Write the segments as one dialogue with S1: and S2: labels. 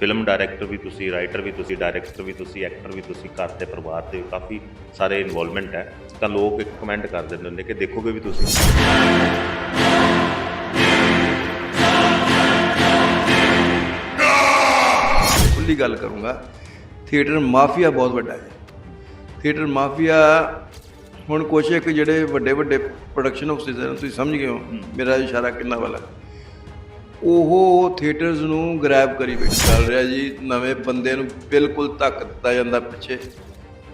S1: Film director ਵੀ ਤੁਸੀਂ writer ਵੀ ਤੁਸੀਂ director ਵੀ ਤੁਸੀਂ ਐਕਟਰ ਵੀ ਤੁਸੀਂ ਘਰ ਦੇ ਪਰਿਵਾਰ ਦੇ ਕਾਫੀ ਸਾਰੇ ਇਨਵੋਲਵਮੈਂਟ ਹੈ। ਤਾਂ ਲੋਕ ਇੱਕ ਕਮੈਂਟ ਕਰ ਦਿੰਦੇ ਹੁੰਦੇ ਕਿ ਦੇਖੋਗੇ ਵੀ ਤੁਸੀਂ।
S2: ਖੁੱਲੀ ਗੱਲ ਕਰੂੰਗਾ ਥੀਏਟਰ ਮਾਫੀਆ ਬਹੁਤ ਵੱਡਾ ਹੈ। ਥੀਏਟਰ ਮਾਫੀਆ ਹੁਣ ਕੁਛ ਇੱਕ ਜਿਹੜੇ ਵੱਡੇ ਵੱਡੇ ਪ੍ਰੋਡਕਸ਼ਨ ਹਾਊਸਿਸ ਹਨ ਤੁਸੀਂ ਸਮਝ ਗਏ ਹੋ। ਮੇਰਾ ਇਸ਼ਾਰਾ ਕਿੰਨਾ ਵਾਲਾ। ਉਹ ਥੀਏਟਰਸ ਨੂੰ ਗ੍ਰੈਬ ਕਰੀ ਬੈਠ ਚੱਲ ਰਿਹਾ ਜੀ, ਨਵੇਂ ਬੰਦੇ ਨੂੰ ਬਿਲਕੁਲ ਧੱਕ ਦਿੱਤਾ ਜਾਂਦਾ ਪਿੱਛੇ।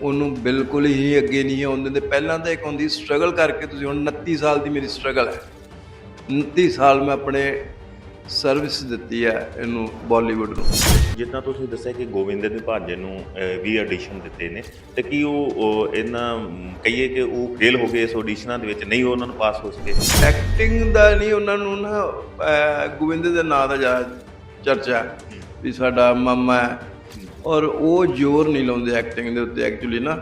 S2: ਉਹਨੂੰ ਬਿਲਕੁਲ ਹੀ ਅੱਗੇ ਨਹੀਂ ਆਉਣ ਦਿੰਦੇ ਪਹਿਲਾਂ ਤਾਂ ਇੱਕ ਹੁੰਦੀ ਸਟਰਗਲ ਕਰਕੇ ਤੁਸੀਂ ਹੁਣ 29 ਸਾਲ ਦੀ ਮੇਰੀ ਸਟਰਗਲ ਹੈ। 29 ਸਾਲ ਮੈਂ ਆਪਣੇ ਸਰਵਿਸ ਦਿੱਤੀ ਹੈ ਇਹਨੂੰ ਬਾਲੀਵੁੱਡ ਨੂੰ।
S1: ਜਿੱਦਾਂ ਤੁਸੀਂ ਦੱਸਿਆ ਕਿ ਗੋਵਿੰਦ ਦੇ ਭਾਂਜੇ ਨੂੰ ਵੀ ਆਡੀਸ਼ਨ ਦਿੱਤੇ ਨੇ ਤੇ ਕੀ ਉਹ ਇਹਨਾਂ ਕਹੀਏ ਕਿ ਉਹ ਫੇਲ ਹੋ ਗਏ ਇਸ ਆਡੀਸ਼ਨਾਂ ਦੇ ਵਿੱਚ ਨਹੀਂ ਉਹ ਉਹਨਾਂ ਨੂੰ ਪਾਸ ਹੋ ਸਕੇ?
S2: ਐਕਟਿੰਗ ਦਾ ਨਹੀਂ ਉਹਨਾਂ ਨੂੰ ਨਾ ਗੋਬਿੰਦ ਦੇ ਨਾਂ ਦਾ ਜ਼ਿਆਦਾ ਚਰਚਾ ਵੀ ਸਾਡਾ ਮਾਮਾ ਹੈ। ਔਰ ਉਹ ਜ਼ੋਰ ਨਹੀਂ ਲਾਉਂਦੇ ਐਕਟਿੰਗ ਦੇ ਉੱਤੇ ਐਕਚੁਅਲੀ ਨਾ।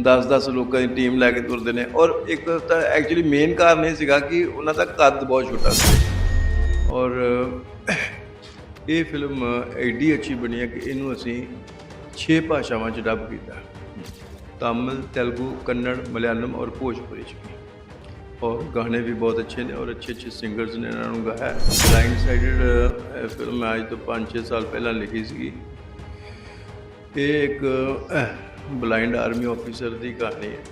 S2: 10-10 ਲੋਕਾਂ ਦੀ ਟੀਮ ਲੈ ਕੇ ਤੁਰਦੇ ਨੇ। ਔਰ ਇੱਕ ਤਾਂ ਐਕਚੁਅਲੀ ਮੇਨ ਕਾਰਨ ਇਹ ਸੀਗਾ ਕਿ ਉਹਨਾਂ ਦਾ ਕੱਦ ਬਹੁਤ ਛੋਟਾ ਸੀ। ਔਰ ਇਹ ਫਿਲਮ ਐਡੀ ਅੱਛੀ ਬਣੀ ਹੈ ਕਿ ਇਹਨੂੰ ਅਸੀਂ 6 ਭਾਸ਼ਾਵਾਂ 'ਚ ਡੱਬ ਕੀਤਾ। ਤਾਮਿਲ, ਤੇਲਗੂ, ਕੰਨੜ, ਮਲਿਆਲਮ ਔਰ ਭੋਜਪੁਰੀ 'ਚ ਔਰ ਗਾਣੇ ਵੀ ਬਹੁਤ ਅੱਛੇ ਨੇ ਔਰ ਅੱਛੇ ਅੱਛੇ ਸਿੰਗਰਸ ਨੇ ਇਹਨਾਂ ਨੂੰ ਗਾਇਆ। ਬਲਾਈਂਡ ਸਾਈਡਡ ਫਿਲਮ ਅੱਜ ਤੋਂ 5-6 ਸਾਲ ਪਹਿਲਾਂ ਲਿਖੀ ਸੀਗੀ। ਇਹ ਇੱਕ ਬਲਾਈਂਡ ਆਰਮੀ ਆਫੀਸਰ ਦੀ ਕਹਾਣੀ ਹੈ।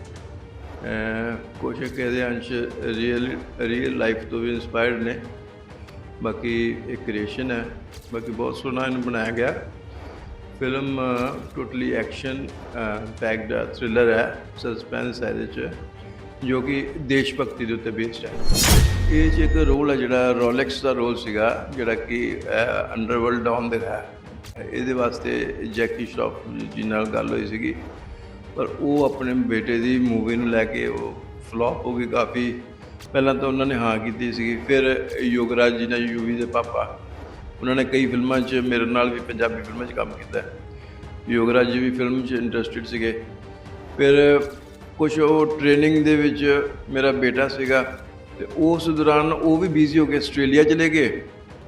S2: ਅਹ, ਕੁਛ ਕੁ ਇਹਦੇ ਅੰਸ਼ ਰੀਅਲ ਰੀਅਲ ਲਾਈਫ ਤੋਂ ਵੀ ਇਨਸਪਾਇਰਡ ਨੇ। ਬਾਕੀ ਇਹ ਕ੍ਰੀਏਸ਼ਨ ਹੈ। ਬਾਕੀ ਬਹੁਤ ਸੋਹਣਾ ਇਹਨੂੰ ਬਣਾਇਆ ਗਿਆ। Film totally action packed thriller ਹੈ ਸਸਪੈਂਸ ਹੈ ਇਹਦੇ ਚ, ਜੋ ਕਿ ਦੇਸ਼ ਭਗਤੀ ਦੇ ਉੱਤੇ ਬੇਸਡ ਹੈ। ਇਹ 'ਚ ਇੱਕ ਰੋਲ ਹੈ ਜਿਹੜਾ ਰੋਲੈਕਸ ਦਾ ਰੋਲ ਸੀਗਾ, ਜਿਹੜਾ ਕਿ ਅੰਡਰਵਰਲਡ ਡਾਊਨ ਰਿਹਾ ਇਹਦੇ ਵਾਸਤੇ ਜੈਕੀ ਸ਼ਰੋਫ ਜੀ ਨਾਲ ਗੱਲ ਹੋਈ ਸੀਗੀ। ਪਰ ਉਹ ਆਪਣੇ ਬੇਟੇ ਦੀ ਮੂਵੀ ਨੂੰ ਲੈ ਕੇ ਉਹ ਫਲॉप ਹੋ ਗਈ ਕਾਫੀ। ਪਹਿਲਾਂ ਤਾਂ ਉਹਨਾਂ ਨੇ ਹਾਂ ਕੀਤੀ ਸੀਗੀ, ਫਿਰ ਯੋਗਰਾਜ ਜੀ ਨੇ ਯੂਵੀ ਦੇ ਪਾਪਾ। ਉਹਨਾਂ ਨੇ ਕਈ ਫਿਲਮਾਂ 'ਚ ਮੇਰੇ ਨਾਲ ਵੀ ਪੰਜਾਬੀ ਫਿਲਮਾਂ 'ਚ ਕੰਮ ਕੀਤਾ। ਯੋਗਰਾਜ ਜੀ ਵੀ ਫਿਲਮ 'ਚ ਇੰਟਰਸਟਿਡ ਸੀਗੇ। ਫਿਰ ਕੁਝ ਉਹ ਟ੍ਰੇਨਿੰਗ ਦੇ ਵਿੱਚ ਮੇਰਾ ਬੇਟਾ ਸੀਗਾ ਤੇ ਉਸ ਦੌਰਾਨ ਉਹ ਵੀ ਬਿਜ਼ੀ ਹੋ ਕੇ ਆਸਟ੍ਰੇਲੀਆ ਚਲੇ ਗਏ।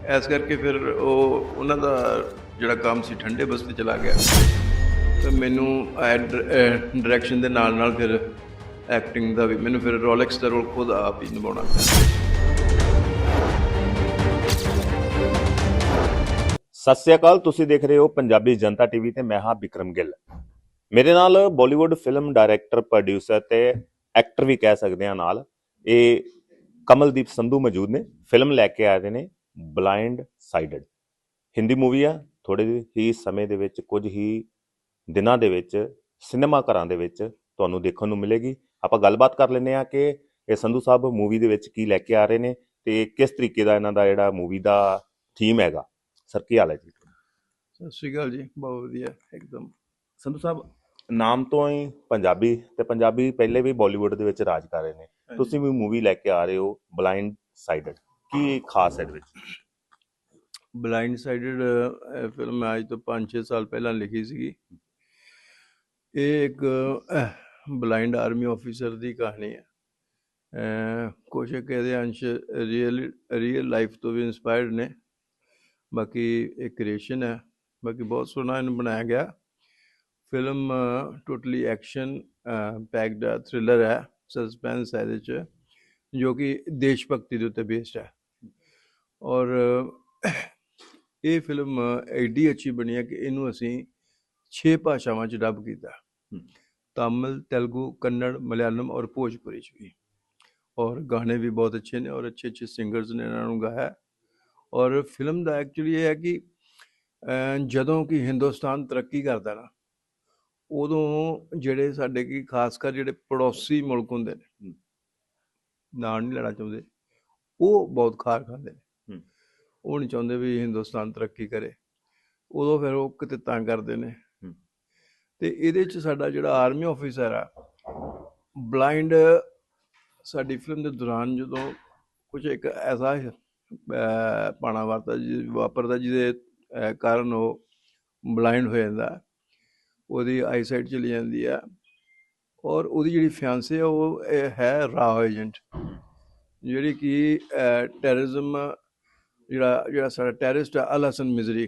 S2: ਐਸ ਕਰਕੇ ਫਿਰ ਉਹ, ਉਹਨਾਂ ਦਾ ਜਿਹੜਾ ਕੰਮ ਸੀ ਠੰਡੇ ਬਸਤੀ ਚਲਾ ਗਿਆ। ਤੇ ਮੈਨੂੰ ਡਾਇਰੈਕਸ਼ਨ ਦੇ ਨਾਲ ਨਾਲ ਫਿਰ ਐਕਟਿੰਗ ਦਾ ਵੀ, ਮੈਨੂੰ ਫਿਰ ਰੋਲੈਕਸ ਦਾ ਰੋਲ ਖੁਦ ਆਪ ਹੀ ਨਿਭਾਉਣਾ।
S1: ਸਤਿ ਸ੍ਰੀ ਅਕਾਲ, ਤੁਸੀਂ ਦੇਖ ਰਹੇ ਹੋ ਪੰਜਾਬੀ ਜਨਤਾ ਟੀਵੀ ਤੇ ਮੈਂ ਹਾਂ ਵਿਕਰਮ ਗਿੱਲ। ਮੇਰੇ ਨਾਲ ਬਾਲੀਵੁੱਡ ਫਿਲਮ ਡਾਇਰੈਕਟਰ ਪ੍ਰੋਡਿਊਸਰ ਤੇ ਐਕਟਰ ਵੀ ਕਹਿ ਸਕਦੇ ਹਾਂ ਨਾਲ, ਇਹ ਕਮਲਦੀਪ ਸੰਧੂ ਮੌਜੂਦ ਨੇ। ਫਿਲਮ ਲੈ ਕੇ ਆਏ ਨੇ ਬਲਾਈਂਡ ਸਾਈਡਡ ਹਿੰਦੀ ਮੂਵੀ ਆ ਥੋੜੇ ਹੀ ਸਮੇਂ ਦੇ ਵਿੱਚ, ਕੁਝ ਹੀ ਦਿਨਾਂ ਦੇ ਵਿੱਚ ਸਿਨੇਮਾ ਘਰਾਂ ਦੇ ਵਿੱਚ ਤੁਹਾਨੂੰ ਦੇਖਣ ਨੂੰ ਮਿਲੇਗੀ। ਆਪਾਂ ਗੱਲਬਾਤ ਕਰ ਲੈਂਦੇ ਆ ਕਿ ਇਹ ਸੰਧੂ ਸਾਹਿਬ ਮੂਵੀ ਦੇ ਵਿੱਚ ਕੀ ਲੈ ਕੇ ਆ ਰਹੇ ਨੇ ਤੇ ਕਿਸ ਤਰੀਕੇ ਦਾ ਇਹਨਾਂ ਦਾ ਜਿਹੜਾ ਮੂਵੀ ਦਾ ਥੀਮ ਹੈਗਾ। ਸਰ ਕੀ ਹਾਲ ਹੈ ਜੀ?
S2: ਸਤਿ ਸ਼੍ਰੀ ਅਕਾਲ ਜੀ ਬਹੁਤ ਵਧੀਆ ਇੱਕਦਮ।
S1: ਸੰਧੂ ਸਾਹਿਬ ਨਾਮ ਤੋਂ ਹੀ ਪੰਜਾਬੀ ਤੇ ਪੰਜਾਬੀ ਪਹਿਲੇ ਵੀ ਬਾਲੀਵੁੱਡ ਦੇ ਵਿੱਚ ਰਾਜ ਕਰ ਰਹੇ ਨੇ। ਤੁਸੀਂ ਵੀ ਮੂਵੀ ਲੈ ਕੇ ਆ ਰਹੇ ਹੋ ਬਲਾਈਂਡ ਸਾਈਡਡ ਕੀ ਖਾਸ ਹੈ ਇਹਦੇ ਵਿੱਚ?
S2: ਬਲਾਈਂਡ ਸਾਈਡਡ ਫਿਲਮ ਅੱਜ ਤੋਂ 5-6 ਸਾਲ ਪਹਿਲਾਂ ਲਿਖੀ ਸੀਗੀ। ਇਹ ਇੱਕ ਬਲਾਈਂਡ ਆਰਮੀ ਆਫੀਸਰ ਦੀ ਕਹਾਣੀ ਹੈ। ਅਹ ਕੁਛ ਕੁ ਇਹਦੇ ਅੰਸ਼ ਰੀਅਲ ਰੀਅਲ ਲਾਈਫ ਤੋਂ ਵੀ ਇਨਸਪਾਇਰਡ ਨੇ। ਬਾਕੀ ਇਹ ਕ੍ਰੀਏਸ਼ਨ ਹੈ। ਬਾਕੀ ਬਹੁਤ ਸੋਹਣਾ ਇਹਨੂੰ ਬਣਾਇਆ ਗਿਆ। Film totally action packed thriller ਹੈ ਸਸਪੈਂਸ ਹੈ ਇਹਦੇ ਚ, ਜੋ ਕਿ ਦੇਸ਼ ਭਗਤੀ ਦੇ ਉੱਤੇ ਬੇਸਡ ਹੈ। ਔਰ ਇਹ ਫਿਲਮ ਐਡੀ ਅੱਛੀ ਬਣੀ ਹੈ ਕਿ ਇਹਨੂੰ ਅਸੀਂ 6 ਭਾਸ਼ਾਵਾਂ 'ਚ ਡੱਬ ਕੀਤਾ। ਤਮਿਲ ਤੇਲਗੂ ਕੰਨੜ ਮਲਿਆਲਮ ਔਰ ਭੋਜਪੁਰੀ 'ਚ ਵੀ ਔਰ ਗਾਣੇ ਵੀ ਬਹੁਤ ਅੱਛੇ ਨੇ ਔਰ ਅੱਛੇ ਅੱਛੇ ਸਿੰਗਰਸ ਨੇ ਇਹਨਾਂ ਨੂੰ ਗਾਇਆ ਔਰ ਫਿਲਮ ਦਾ ਐਕਚੁਅਲੀ ਇਹ ਹੈ ਕਿ ਜਦੋਂ ਕਿ ਹਿੰਦੁਸਤਾਨ ਤਰੱਕੀ ਕਰਦਾ ਨਾ ਉਦੋਂ ਜਿਹੜੇ ਸਾਡੇ ਕੀ ਖਾਸ ਕਰ ਜਿਹੜੇ ਪੜੋਸੀ ਮੁਲਕ ਹੁੰਦੇ ਨੇ ਨਾਂ ਨਹੀਂ ਲੈਣਾ ਚਾਹੁੰਦੇ ਉਹ ਬਹੁਤ ਖਾਰ ਖਾਂਦੇ ਨੇ। ਉਹ ਨਹੀਂ ਚਾਹੁੰਦੇ ਵੀ ਹਿੰਦੁਸਤਾਨ ਤਰੱਕੀ ਕਰੇ ਉਦੋਂ ਫਿਰ ਉਹ ਕਿਤੇ ਤੰਗ ਕਰਦੇ ਨੇ। ਤੇ ਇਹਦੇ ਚ ਸਾਡਾ ਜਿਹੜਾ ਆਰਮੀ ਆਫੀਸਰ ਆ ਬਲਾਈਂਡ ਸਾਡੀ ਫਿਲਮ ਦੇ ਦੌਰਾਨ ਜਦੋਂ ਕੁਝ ਇੱਕ ਐਸਾ ਪਾਣਾ ਵਾਰਤਾ ਜੀ ਵਾਪਰਦਾ ਜਿਹਦੇ ਕਾਰਨ ਉਹ ਬਲਾਈਂਡ ਹੋ ਜਾਂਦਾ ਉਹਦੀ ਆਈਸਾਈਟ ਚਲੀ ਜਾਂਦੀ ਆ ਔਰ ਉਹਦੀ ਜਿਹੜੀ ਫਿਆਂਸੇ ਆ ਉਹ ਹੈ ਰਾਹ ਏਜੰਟ ਜਿਹੜੀ ਕਿ ਟੈਰਰਿਜ਼ਮ ਜਿਹੜਾ ਜਿਹੜਾ ਸਾਡਾ terrorist Al Hasan Mizri.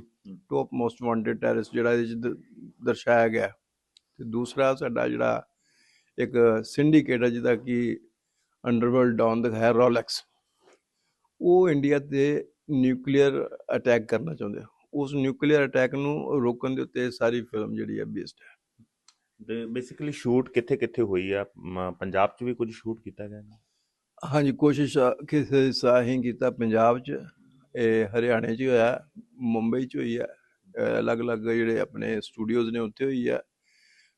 S2: Top most wanted terrorist ਜਿਹੜਾ ਇਹਦੇ ਚ ਦਰਸਾਇਆ ਗਿਆ। ਤੇ ਦੂਸਰਾ ਸਾਡਾ ਜਿਹੜਾ ਇੱਕ ਸਿੰਡੀਕੇਟ ਹੈ ਜਿਹਦਾ ਕਿ ਅੰਡਰਵਰਲਡ ਡਾਊਨ ਦਿਖਾਇਆ ਰੋਲੈਕਸ ਉਹ ਇੰਡੀਆ ਤੇ ਨਿਊਕਲੀਅਰ ਅਟੈਕ ਕਰਨਾ ਚਾਹੁੰਦੇ ਆ। ਉਸ ਨਿਊਕਲੀਅਰ ਅਟੈਕ ਨੂੰ ਰੋਕਣ ਦੇ ਉੱਤੇ ਸਾਰੀ ਫਿਲਮ ਜਿਹੜੀ ਹੈ ਬੇਸਡ ਹੈ
S1: ਤੇ ਬੇਸਿਕਲੀ ਸ਼ੂਟ ਕਿੱਥੇ ਕਿੱਥੇ ਹੋਈ ਆ? ਪੰਜਾਬ 'ਚ ਵੀ ਕੁਝ ਸ਼ੂਟ ਕੀਤਾ ਗਿਆ ਹੈ
S2: ਹਾਂਜੀ ਕੋਸ਼ਿਸ਼ ਆ- ਕਿਸੇ ਅਸੀਂ ਕੀਤਾ ਪੰਜਾਬ 'ਚ। ਇਹ ਹਰਿਆਣੇ 'ਚ ਹੀ ਹੋਇਆ ਮੁੰਬਈ 'ਚ ਹੋਈ ਹੈ ਅਹ ਅਲੱਗ-ਅਲੱਗ ਜਿਹੜੇ ਆਪਣੇ ਸਟੂਡੀਓਜ਼ ਨੇ ਉੱਥੇ ਹੋਈ ਹੈ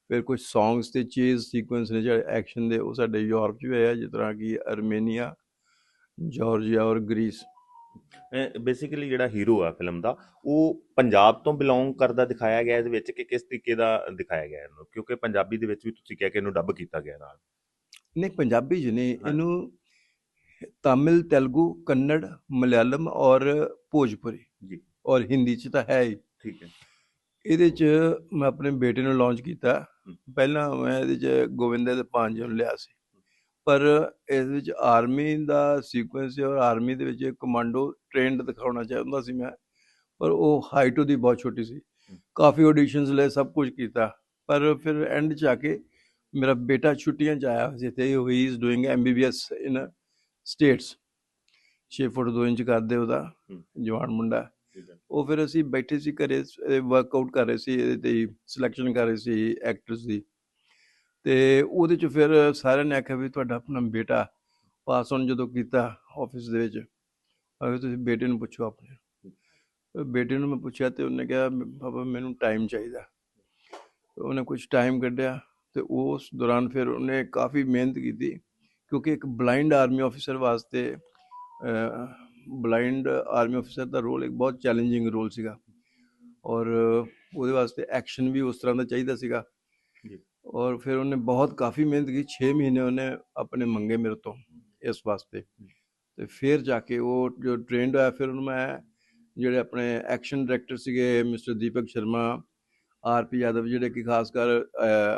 S2: ਫਿਰ ਕੁਝ ਸੌਂਗਸ ਤੇ ਚੇਜ਼ ਸੀਕੁਐਂਸ ਨੇ ਜਿਹੜੇ ਐਕਸ਼ਨ ਦੇ ਉਹ ਸਾਡੇ ਯੂਰਪ 'ਚ ਹੋਇਆ ਜਿਸ ਤਰ੍ਹਾਂ ਕਿ ਅਰਮੇਨੀਆ ਜਾਰਜੀਆ ਔਰ ਗ੍ਰੀਸ।
S1: ਬੇਸਿਕਲੀ ਜਿਹੜਾ ਹੀਰੋ ਆ ਫਿਲਮ ਦਾ ਉਹ ਪੰਜਾਬ ਤੋਂ ਬਿਲੋਂਗ ਕਰਦਾ ਦਿਖਾਇਆ ਗਿਆ ਇਹਦੇ ਵਿੱਚ ਕਿ ਕਿਸ ਤਰੀਕੇ ਦਾ ਦਿਖਾਇਆ ਗਿਆ ਇਹਨੂੰ ਕਿਉਂਕਿ ਪੰਜਾਬੀ ਦੇ ਵਿੱਚ ਵੀ ਤੁਸੀਂ ਕਿਹਾ ਕਿ ਇਹਨੂੰ ਡੱਬ ਕੀਤਾ ਗਿਆ ਨਾਲ।
S2: ਨਹੀਂ ਪੰਜਾਬੀ ਨਹੀਂ
S1: ਹਾਂ।
S2: ਇਹਨੂੰ ਤਾਮਿਲ ਤੇਲਗੂ ਕੰਨੜ ਮਲਿਆਲਮ ਔਰ ਭੋਜਪੁਰੀ
S1: ਜੀ।
S2: ਔਰ ਹਿੰਦੀ 'ਚ ਤਾਂ ਹੈ ਹੀ।
S1: ਠੀਕ ਹੈ।
S2: ਇਹਦੇ 'ਚ ਮੈਂ ਆਪਣੇ ਬੇਟੇ ਨੂੰ ਲਾਂਚ ਕੀਤਾ। ਪਹਿਲਾਂ ਮੈਂ ਇਹਦੇ 'ਚ ਗੋਵਿੰਦੇ ਦੇ ਪੰਜ ਨੂੰ ਲਿਆ ਸੀ। ਪਰ ਇਸ ਵਿੱਚ ਆਰਮੀ ਦਾ ਸੀਕੁਐਂਸ ਔਰ ਆਰਮੀ ਦੇ ਵਿੱਚ ਕਮਾਂਡੋ ਟ੍ਰੇਨਡ ਦਿਖਾਉਣਾ ਚਾਹੁੰਦਾ ਸੀ ਮੈਂ। ਪਰ ਉਹ ਹਾਈਟ ਉਹਦੀ ਬਹੁਤ ਛੋਟੀ ਸੀ। ਕਾਫੀ ਆਡੀਸ਼ਨਸ ਲਏ ਸਭ ਕੁਝ ਕੀਤਾ। ਪਰ ਫਿਰ ਐਂਡ 'ਚ ਆ ਕੇ ਮੇਰਾ ਬੇਟਾ ਛੁੱਟੀਆਂ 'ਚ ਆਇਆ ਸੀ ਤੇ he is doing MBBS in States 6 foot 2 inch ਕਰਦੇ ਉਹਦਾ। ਜਵਾਨ ਮੁੰਡਾ। ਉਹ ਫਿਰ ਅਸੀਂ ਬੈਠੇ ਸੀ ਘਰੇ ਵਰਕਆਊਟ ਕਰ ਰਹੇ ਸੀ, ਇਹਦੇ ਤੇ ਸਿਲੈਕਸ਼ਨ ਕਰ ਰਹੇ ਸੀ ਐਕਟਰਸ ਦੀ। ਤੇ ਉਹਦੇ ਚ ਫਿਰ ਸਾਰਿਆਂ ਨੇ ਆਖਿਆ ਵੀ ਤੁਹਾਡਾ ਆਪਣਾ ਬੇਟਾ ਪਾਸ on ਜਦੋਂ ਕੀਤਾ ਆਫਿਸ ਦੇ ਵਿੱਚ। ਅਗਰ ਤੁਸੀਂ ਬੇਟੇ ਨੂੰ ਪੁੱਛੋ ਆਪਣੇ ਬੇਟੇ ਨੂੰ ਮੈਂ ਪੁੱਛਿਆ ਤੇ ਉਹਨੇ ਕਿਹਾ ਪਾਪਾ ਮੈਨੂੰ ਟਾਈਮ ਚਾਹੀਦਾ। ਉਹਨੇ ਕੁਝ ਟਾਈਮ ਕੱਢਿਆ ਤੇ ਉਸ ਦੌਰਾਨ ਫਿਰ ਉਹਨੇ ਕਾਫੀ ਮਿਹਨਤ ਕੀਤੀ ਕਿਉਂਕਿ ਇੱਕ ਬਲਾਈਂਡ ਆਰਮੀ ਆਫੀਸਰ ਵਾਸਤੇ ਬਲਾਈਂਡ ਆਰਮੀ ਆਫੀਸਰ ਦਾ ਰੋਲ ਇੱਕ ਬਹੁਤ ਚੈਲੰਜਿੰਗ ਰੋਲ ਸੀਗਾ। ਔਰ ਉਹਦੇ ਵਾਸਤੇ ਐਕਸ਼ਨ ਵੀ ਉਸ ਤਰ੍ਹਾਂ ਦਾ ਚਾਹੀਦਾ ਸੀਗਾ।
S1: ਜੀ।
S2: ਔਰ ਫਿਰ ਉਹਨੇ ਬਹੁਤ ਕਾਫੀ ਮਿਹਨਤ ਕੀਤੀ। 6 ਮਹੀਨੇ ਉਹਨੇ ਆਪਣੇ ਮੰਗੇ ਮੇਰੇ ਤੋਂ ਇਸ ਵਾਸਤੇ। ਤੇ ਫਿਰ ਜਾ ਕੇ ਉਹ ਜੋ ਟ੍ਰੇਨਡ ਹੋਇਆ ਫਿਰ ਉਹਨੂੰ ਮੈਂ ਜਿਹੜੇ ਆਪਣੇ ਐਕਸ਼ਨ ਡਾਇਰੈਕਟਰ ਸੀਗੇ mister Deepak Sharma R P Yadav ਜਿਹੜੇ ਕਿ ਖਾਸ ਕਰ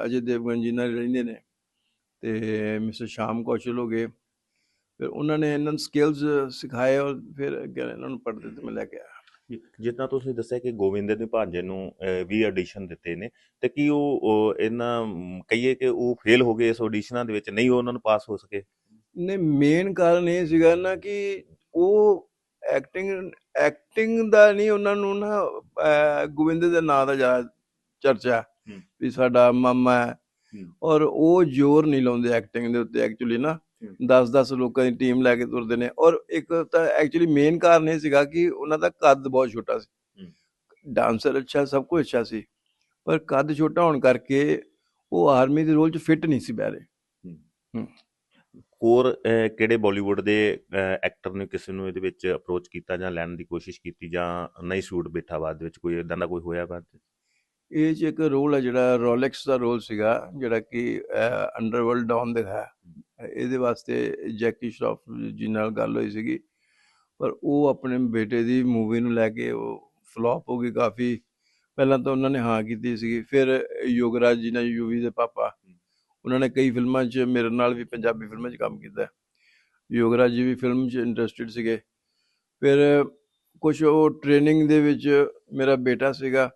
S2: ਅਜੇ ਦੇਵਗਨ ਜੀ ਨਾਲ ਰਹਿੰਦੇ ਨੇ ਤੇ ਮਿਸਟਰ ਸ਼ਾਮ ਕੌਸ਼ਲ ਹੋ ਗਏ। ਫਿਰ ਉਹਨਾਂ ਨੇ ਇਹਨਾਂ ਨੂੰ ਸਕਿੱਲਸ ਸਿਖਾਏ ਔਰ ਫਿਰ ਅੱਗੇ ਇਹਨਾਂ ਨੂੰ ਪੜ੍ਹਦੇ ਤੇ ਮੈਂ ਲੈ ਕੇ ਆਇਆ
S1: ਜਿੱਦਾਂ ਤੁਸੀਂ ਦੱਸਿਆ ਕਿ ਗੋਵਿੰਦ ਦੇ ਭਾਂਜੇ ਨੂੰ ਵੀ ਆਡੀਸ਼ਨ ਦਿੱਤੇ ਨੇ ਤੇ ਕੀ ਉਹ ਇਹਨਾਂ ਕਹੀਏ ਕਿ ਉਹ ਫੇਲ ਹੋ ਗਏ ਇਸ ਆਡੀਸ਼ਨਾਂ ਦੇ ਵਿੱਚ ਨਹੀਂ ਉਹ ਉਹਨਾਂ ਨੂੰ ਪਾਸ ਹੋ ਸਕੇ
S2: ਨੇ ਮੇਨ ਕਾਰਨ ਇਹ ਸੀਗਾ ਨਾ ਕਿ ਉਹ ਐਕਟਿੰਗ ਐਕਟਿੰਗ ਦਾ ਨਹੀਂ ਉਹਨਾਂ ਨੂੰ ਨਾ ਗੋਬਿੰਦ ਦੇ ਨਾਂ ਦਾ ਜ਼ਿਆਦਾ ਚਰਚਾ। ਵੀ ਸਾਡਾ ਮਾਮਾ ਹੈ। ਔਰ ਉਹ ਜ਼ੋਰ ਨਹੀਂ ਲਾਉਂਦੇ ਐਕਟਿੰਗ ਦੇ ਉੱਤੇ ਐਕਚੁਅਲੀ ਨਾ। 10-10 ਲੋਕਾਂ ਦੀ ਟੀਮ ਲੈ ਕੇ ਤੁਰਦੇ ਨੇ। ਔਰ ਇੱਕ ਤਾਂ ਐਕਚੁਅਲੀ ਮੇਨ ਕਾਰਨ ਇਹ ਸੀਗਾ ਕਿ ਉਹਨਾਂ ਦਾ ਕੱਦ ਬਹੁਤ ਛੋਟਾ ਸੀ। ਡਾਂਸਰ ਅੱਛਾ ਸਭ ਕੁਝ ਅੱਛਾ ਸੀ। ਪਰ ਕੱਦ ਛੋਟਾ ਹੋਣ ਕਰਕੇ ਉਹ ਆਰਮੀ ਦੇ ਰੋਲ 'ਚ ਫਿੱਟ ਨਹੀਂ ਸੀ ਬਹਿ ਰਹੇ।
S1: ਹੋਰ ਕਿਹੜੇ ਬਾਲੀਵੁੱਡ ਦੇ ਐਕਟਰ ਨੇ ਕਿਸੇ ਨੂੰ ਇਹਦੇ ਵਿੱਚ ਅਪਰੋਚ ਕੀਤਾ ਜਾਂ ਲੈਣ ਦੀ ਕੋਸ਼ਿਸ਼ ਕੀਤੀ ਜਾਂ ਨਹੀਂ ਸੂਟ ਬੈਠਾ ਬਾਅਦ ਵਿੱਚ? ਕੋਈ ਇਦਾਂ ਦਾ ਕੋਈ ਹੋਇਆ ਬਾਅਦ ਚ?
S2: ਇਹ 'ਚ ਇੱਕ ਰੋਲ ਹੈ ਜਿਹੜਾ ਰੋਲੈਕਸ ਦਾ ਰੋਲ ਸੀਗਾ ਜਿਹੜਾ ਕਿ ਅੰਡਰਵਰਲਡ ਡਾਊਨ ਦਿਖਾਇਆ ਇਹਦੇ ਵਾਸਤੇ ਜੈਕੀ ਸ਼ਰੋਫ ਜੀ ਨਾਲ ਗੱਲ ਹੋਈ ਸੀਗੀ। ਪਰ ਉਹ ਆਪਣੇ ਬੇਟੇ ਦੀ ਮੂਵੀ ਨੂੰ ਲੈ ਕੇ ਉਹ ਫਲॉप ਹੋ ਗਈ ਕਾਫੀ। ਪਹਿਲਾਂ ਤਾਂ ਉਹਨਾਂ ਨੇ ਹਾਂ ਕੀਤੀ ਸੀਗੀ ਫਿਰ ਯੋਗਰਾਜ ਜੀ ਨੇ ਯੂਵੀ ਦੇ ਪਾਪਾ। ਉਹਨਾਂ ਨੇ ਕਈ ਫਿਲਮਾਂ 'ਚ ਮੇਰੇ ਨਾਲ ਵੀ ਪੰਜਾਬੀ ਫਿਲਮਾਂ 'ਚ ਕੰਮ ਕੀਤਾ। ਯੋਗਰਾਜ ਜੀ ਵੀ ਫਿਲਮ 'ਚ ਇੰਟਰਸਟਿਡ ਸੀਗੇ। ਫਿਰ ਕੁਝ ਉਹ ਟ੍ਰੇਨਿੰਗ ਦੇ ਵਿੱਚ ਮੇਰਾ ਬੇਟਾ ਸੀਗਾ।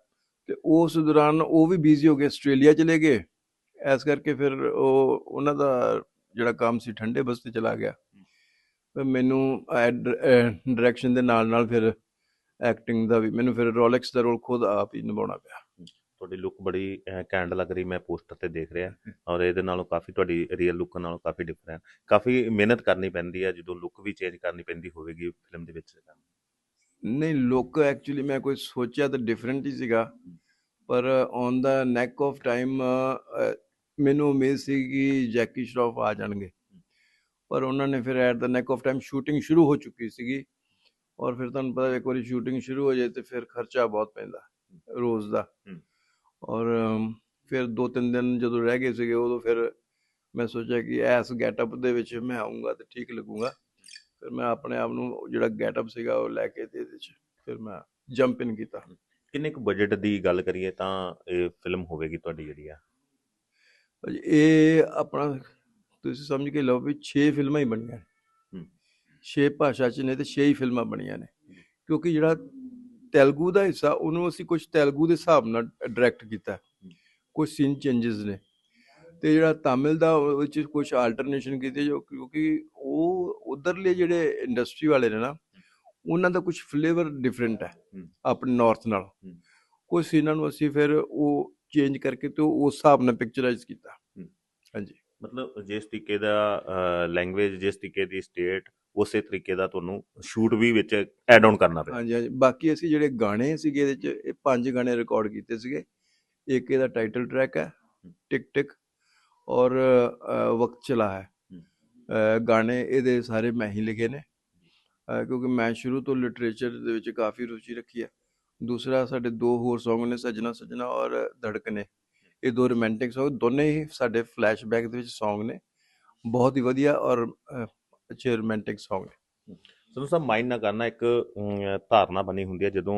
S2: ਤੇ ਉਸ ਦੌਰਾਨ ਉਹ ਵੀ ਬਿਜ਼ੀ ਹੋ ਗਏ, ਆਸਟ੍ਰੇਲੀਆ ਚਲੇ ਗਏ। ਐਸ ਕਰਕੇ ਫਿਰ ਉਹ, ਉਹਨਾਂ ਦਾ ਜਿਹੜਾ ਕੰਮ ਸੀ, ਠੰਡੇ ਬਸਤੇ ਚਲਾ ਗਿਆ। ਮੈਨੂੰ ਡਾਇਰੈਕਸ਼ਨ ਦੇ ਨਾਲ ਨਾਲ ਫਿਰ ਐਕਟਿੰਗ ਦਾ ਵੀ, ਮੈਨੂੰ ਫਿਰ ਰੋਲੈਕਸ ਦਾ ਰੋਲ ਖੁਦ ਆਪ ਹੀ ਨਿਭਾਉਣਾ ਪਿਆ।
S1: ਤੁਹਾਡੀ ਲੁੱਕ ਬੜੀ ਕੈਂਡ ਲੱਗ ਰਹੀ, ਮੈਂ ਪੋਸਟਰ ਤੇ ਦੇਖ ਰਿਹਾ। ਔਰ ਇਹਦੇ ਨਾਲੋਂ ਕਾਫੀ ਤੁਹਾਡੀ ਰੀਅਲ ਲੁੱਕ ਨਾਲੋਂ ਕਾਫੀ ਡਿਫਰੈਂਟ ਕਾਫੀ ਮਿਹਨਤ ਕਰਨੀ ਪੈਂਦੀ ਹੈ, ਜਦੋਂ ਲੁੱਕ ਵੀ ਚੇਂਜ ਕਰਨੀ ਪੈਂਦੀ ਹੋਵੇਗੀ ਫਿਲਮ ਦੇ ਵਿੱਚ।
S2: ਨਹੀਂ ਲੁੱਕ ਐਕਚੁਅਲੀ ਮੈਂ ਕੋਈ ਸੋਚਿਆ ਤਾਂ ਡਿਫਰੈਂਟ ਹੀ ਸੀਗਾ। ਪਰ on the nick of time ਮੈਨੂੰ ਉਮੀਦ ਸੀ ਕਿ ਜੈਕੀ ਸ਼ਰੋਫ ਆ ਜਾਣਗੇ। ਪਰ ਉਹਨਾਂ ਨੇ ਫਿਰ at the nick of time shooting ਸ਼ੁਰੂ ਹੋ ਚੁੱਕੀ ਸੀਗੀ। ਔਰ ਫਿਰ ਤੁਹਾਨੂੰ ਪਤਾ ਇੱਕ ਵਾਰੀ ਸ਼ੂਟਿੰਗ ਸ਼ੁਰੂ ਹੋ ਜਾਏ ਤੇ ਫਿਰ ਖਰਚਾ ਬਹੁਤ ਪੈਂਦਾ ਰੋਜ਼ ਦਾ। ਔਰ ਫਿਰ ਦੋ ਤਿੰਨ ਦਿਨ ਜਦੋਂ ਰਹਿ ਗਏ ਸੀਗੇ ਉਦੋਂ ਫਿਰ ਮੈਂ ਸੋਚਿਆ ਕਿ ਐਸ ਗੈਟਅਪ ਦੇ ਵਿੱਚ ਮੈਂ ਆਉਂਗਾ ਤੇ ਠੀਕ ਲੱਗੂਗਾ। ਫਿਰ ਮੈਂ ਆਪਣੇ ਆਪ ਨੂੰ ਜਿਹੜਾ ਗੈਟਅਪ ਸੀਗਾ ਉਹ ਲੈ ਕੇ ਤੇ ਇਹਦੇ ਚ ਫਿਰ ਮੈਂ ਜੰਪ ਇਨ ਕੀਤਾ।
S1: ਕਿੰਨੇ ਕੁ ਬਜਟ ਦੀ ਗੱਲ ਕਰੀਏ ਤਾਂ ਇਹ ਫਿਲਮ ਹੋਵੇਗੀ ਤੁਹਾਡੀ ਜਿਹੜੀ ਆ?
S2: ਭਾਜੀ, ਇਹ ਆਪਣਾ ਤੁਸੀਂ ਸਮਝ ਕੇ ਲਓ ਵੀ 6 ਫਿਲਮਾਂ ਹੀ ਬਣੀਆਂ
S1: ਹੂੰ।
S2: 6 ਭਾਸ਼ਾ ਚ ਨੇ ਤੇ 6 ਹੀ ਫਿਲਮਾਂ ਬਣੀਆਂ ਨੇ। ਕਿਉਂਕਿ ਜਿਹੜਾ ਤੇਲਗੂ ਦਾ ਹਿੱਸਾ ਉਹਨੂੰ ਅਸੀਂ ਕੁਝ ਤੇਲਗੂ ਦੇ ਹਿਸਾਬ ਨਾਲ ਡਾਇਰੈਕਟ ਕੀਤਾ। ਕੁਝ ਸੀਨ ਚੇਂजेस ਨੇ। ਤੇ ਜਿਹੜਾ ਤਾਮਿਲ ਦਾ ਉਹ ਵਿੱਚ ਕੁਝ ਆਲਟਰਨੇਸ਼ਨ ਕੀਤੀ ਜੋ ਕਿਉਂਕਿ ਉਹ ਉਧਰਲੇ ਜਿਹੜੇ ਇੰਡਸਟਰੀ ਵਾਲੇ ਨੇ ਨਾ ਉਹਨਾਂ ਦਾ ਕੁਝ ਫਲੇਵਰ ਡਿਫਰੈਂਟ ਹੈ। ਆਪਣੇ ਨਾਰਥ ਨਾਲ। ਕੁਝ ਸੀਨਾਂ ਨੂੰ ਅਸੀਂ ਫਿਰ ਉਹ ਚੇਂਜ ਕਰਕੇ ਤੇ ਉਸ ਹਿਸਾਬ ਨਾਲ ਪਿਕਚਰਾਈਜ਼ ਕੀਤਾ। ਹਾਂਜੀ।
S1: ਮਤਲਬ ਜਿਸ ਤਰੀਕੇ ਦਾ ਲੈਂਗੁਏਜ ਜਿਸ ਤਰੀਕੇ ਦੀ ਸਟੇਟ ਉਸੇ ਤਰੀਕੇ ਦਾ ਤੁਹਾਨੂੰ ਸ਼ੂਟ ਵੀ ਵਿੱਚ ਐਡ ਆਨ ਕਰਨਾ ਪਿਆ।
S2: ਹਾਂਜੀ ਹਾਂਜੀ। ਬਾਕੀ ਅਸੀਂ ਜਿਹੜੇ ਗਾਣੇ ਸੀਗੇ ਇਹਦੇ ਚ ਇਹ ਪੰਜ ਗਾਣੇ ਰਿਕਾਰਡ ਕੀਤੇ ਸੀਗੇ। ਇੱਕ ਇਹਦਾ ਟਾਈਟਲ ਟਰੈਕ ਹੈ ਟਿਕ ਟਿਕ ਔਰ ਵਕਤ ਚਲਾ ਹੈ। ਗਾਣੇ ਇਹਦੇ ਸਾਰੇ ਮੈਂ ਹੀ ਲਿਖੇ ਨੇ। ਕਿਉਂਕਿ ਮੈਂ ਸ਼ੁਰੂ ਤੋਂ ਲਿਟਰੇਚਰ ਦੇ ਵਿੱਚ ਕਾਫੀ ਰੁਚੀ ਰੱਖੀ ਹੈ ਦੂਸਰਾ ਸਾਡੇ ਦੋ ਹੋਰ Song ਨੇ, ਸਜਣਾ ਸਜਣਾ ਔਰ ਧੜਕਨੇ। ਇਹ ਦੋ ਰੋਮਾਂਟਿਕ Song, ਦੋਨੇ ਹੀ ਸਾਡੇ ਫਲੈਸ਼ਬੈਕ ਦੇ ਵਿੱਚ Song ਨੇ। ਬਹੁਤ ਹੀ ਵਧੀਆ ਔਰ ਅੱਛੇ ਰੋਮਾਂਟਿਕ Song ਨੇ।
S1: ਸਾਨੂੰ ਸਭ ਮਾਈਂਡ ਨਾ ਕਰਨਾ, ਇੱਕ ਧਾਰਨਾ ਬਣੀ ਹੁੰਦੀ ਹੈ ਜਦੋਂ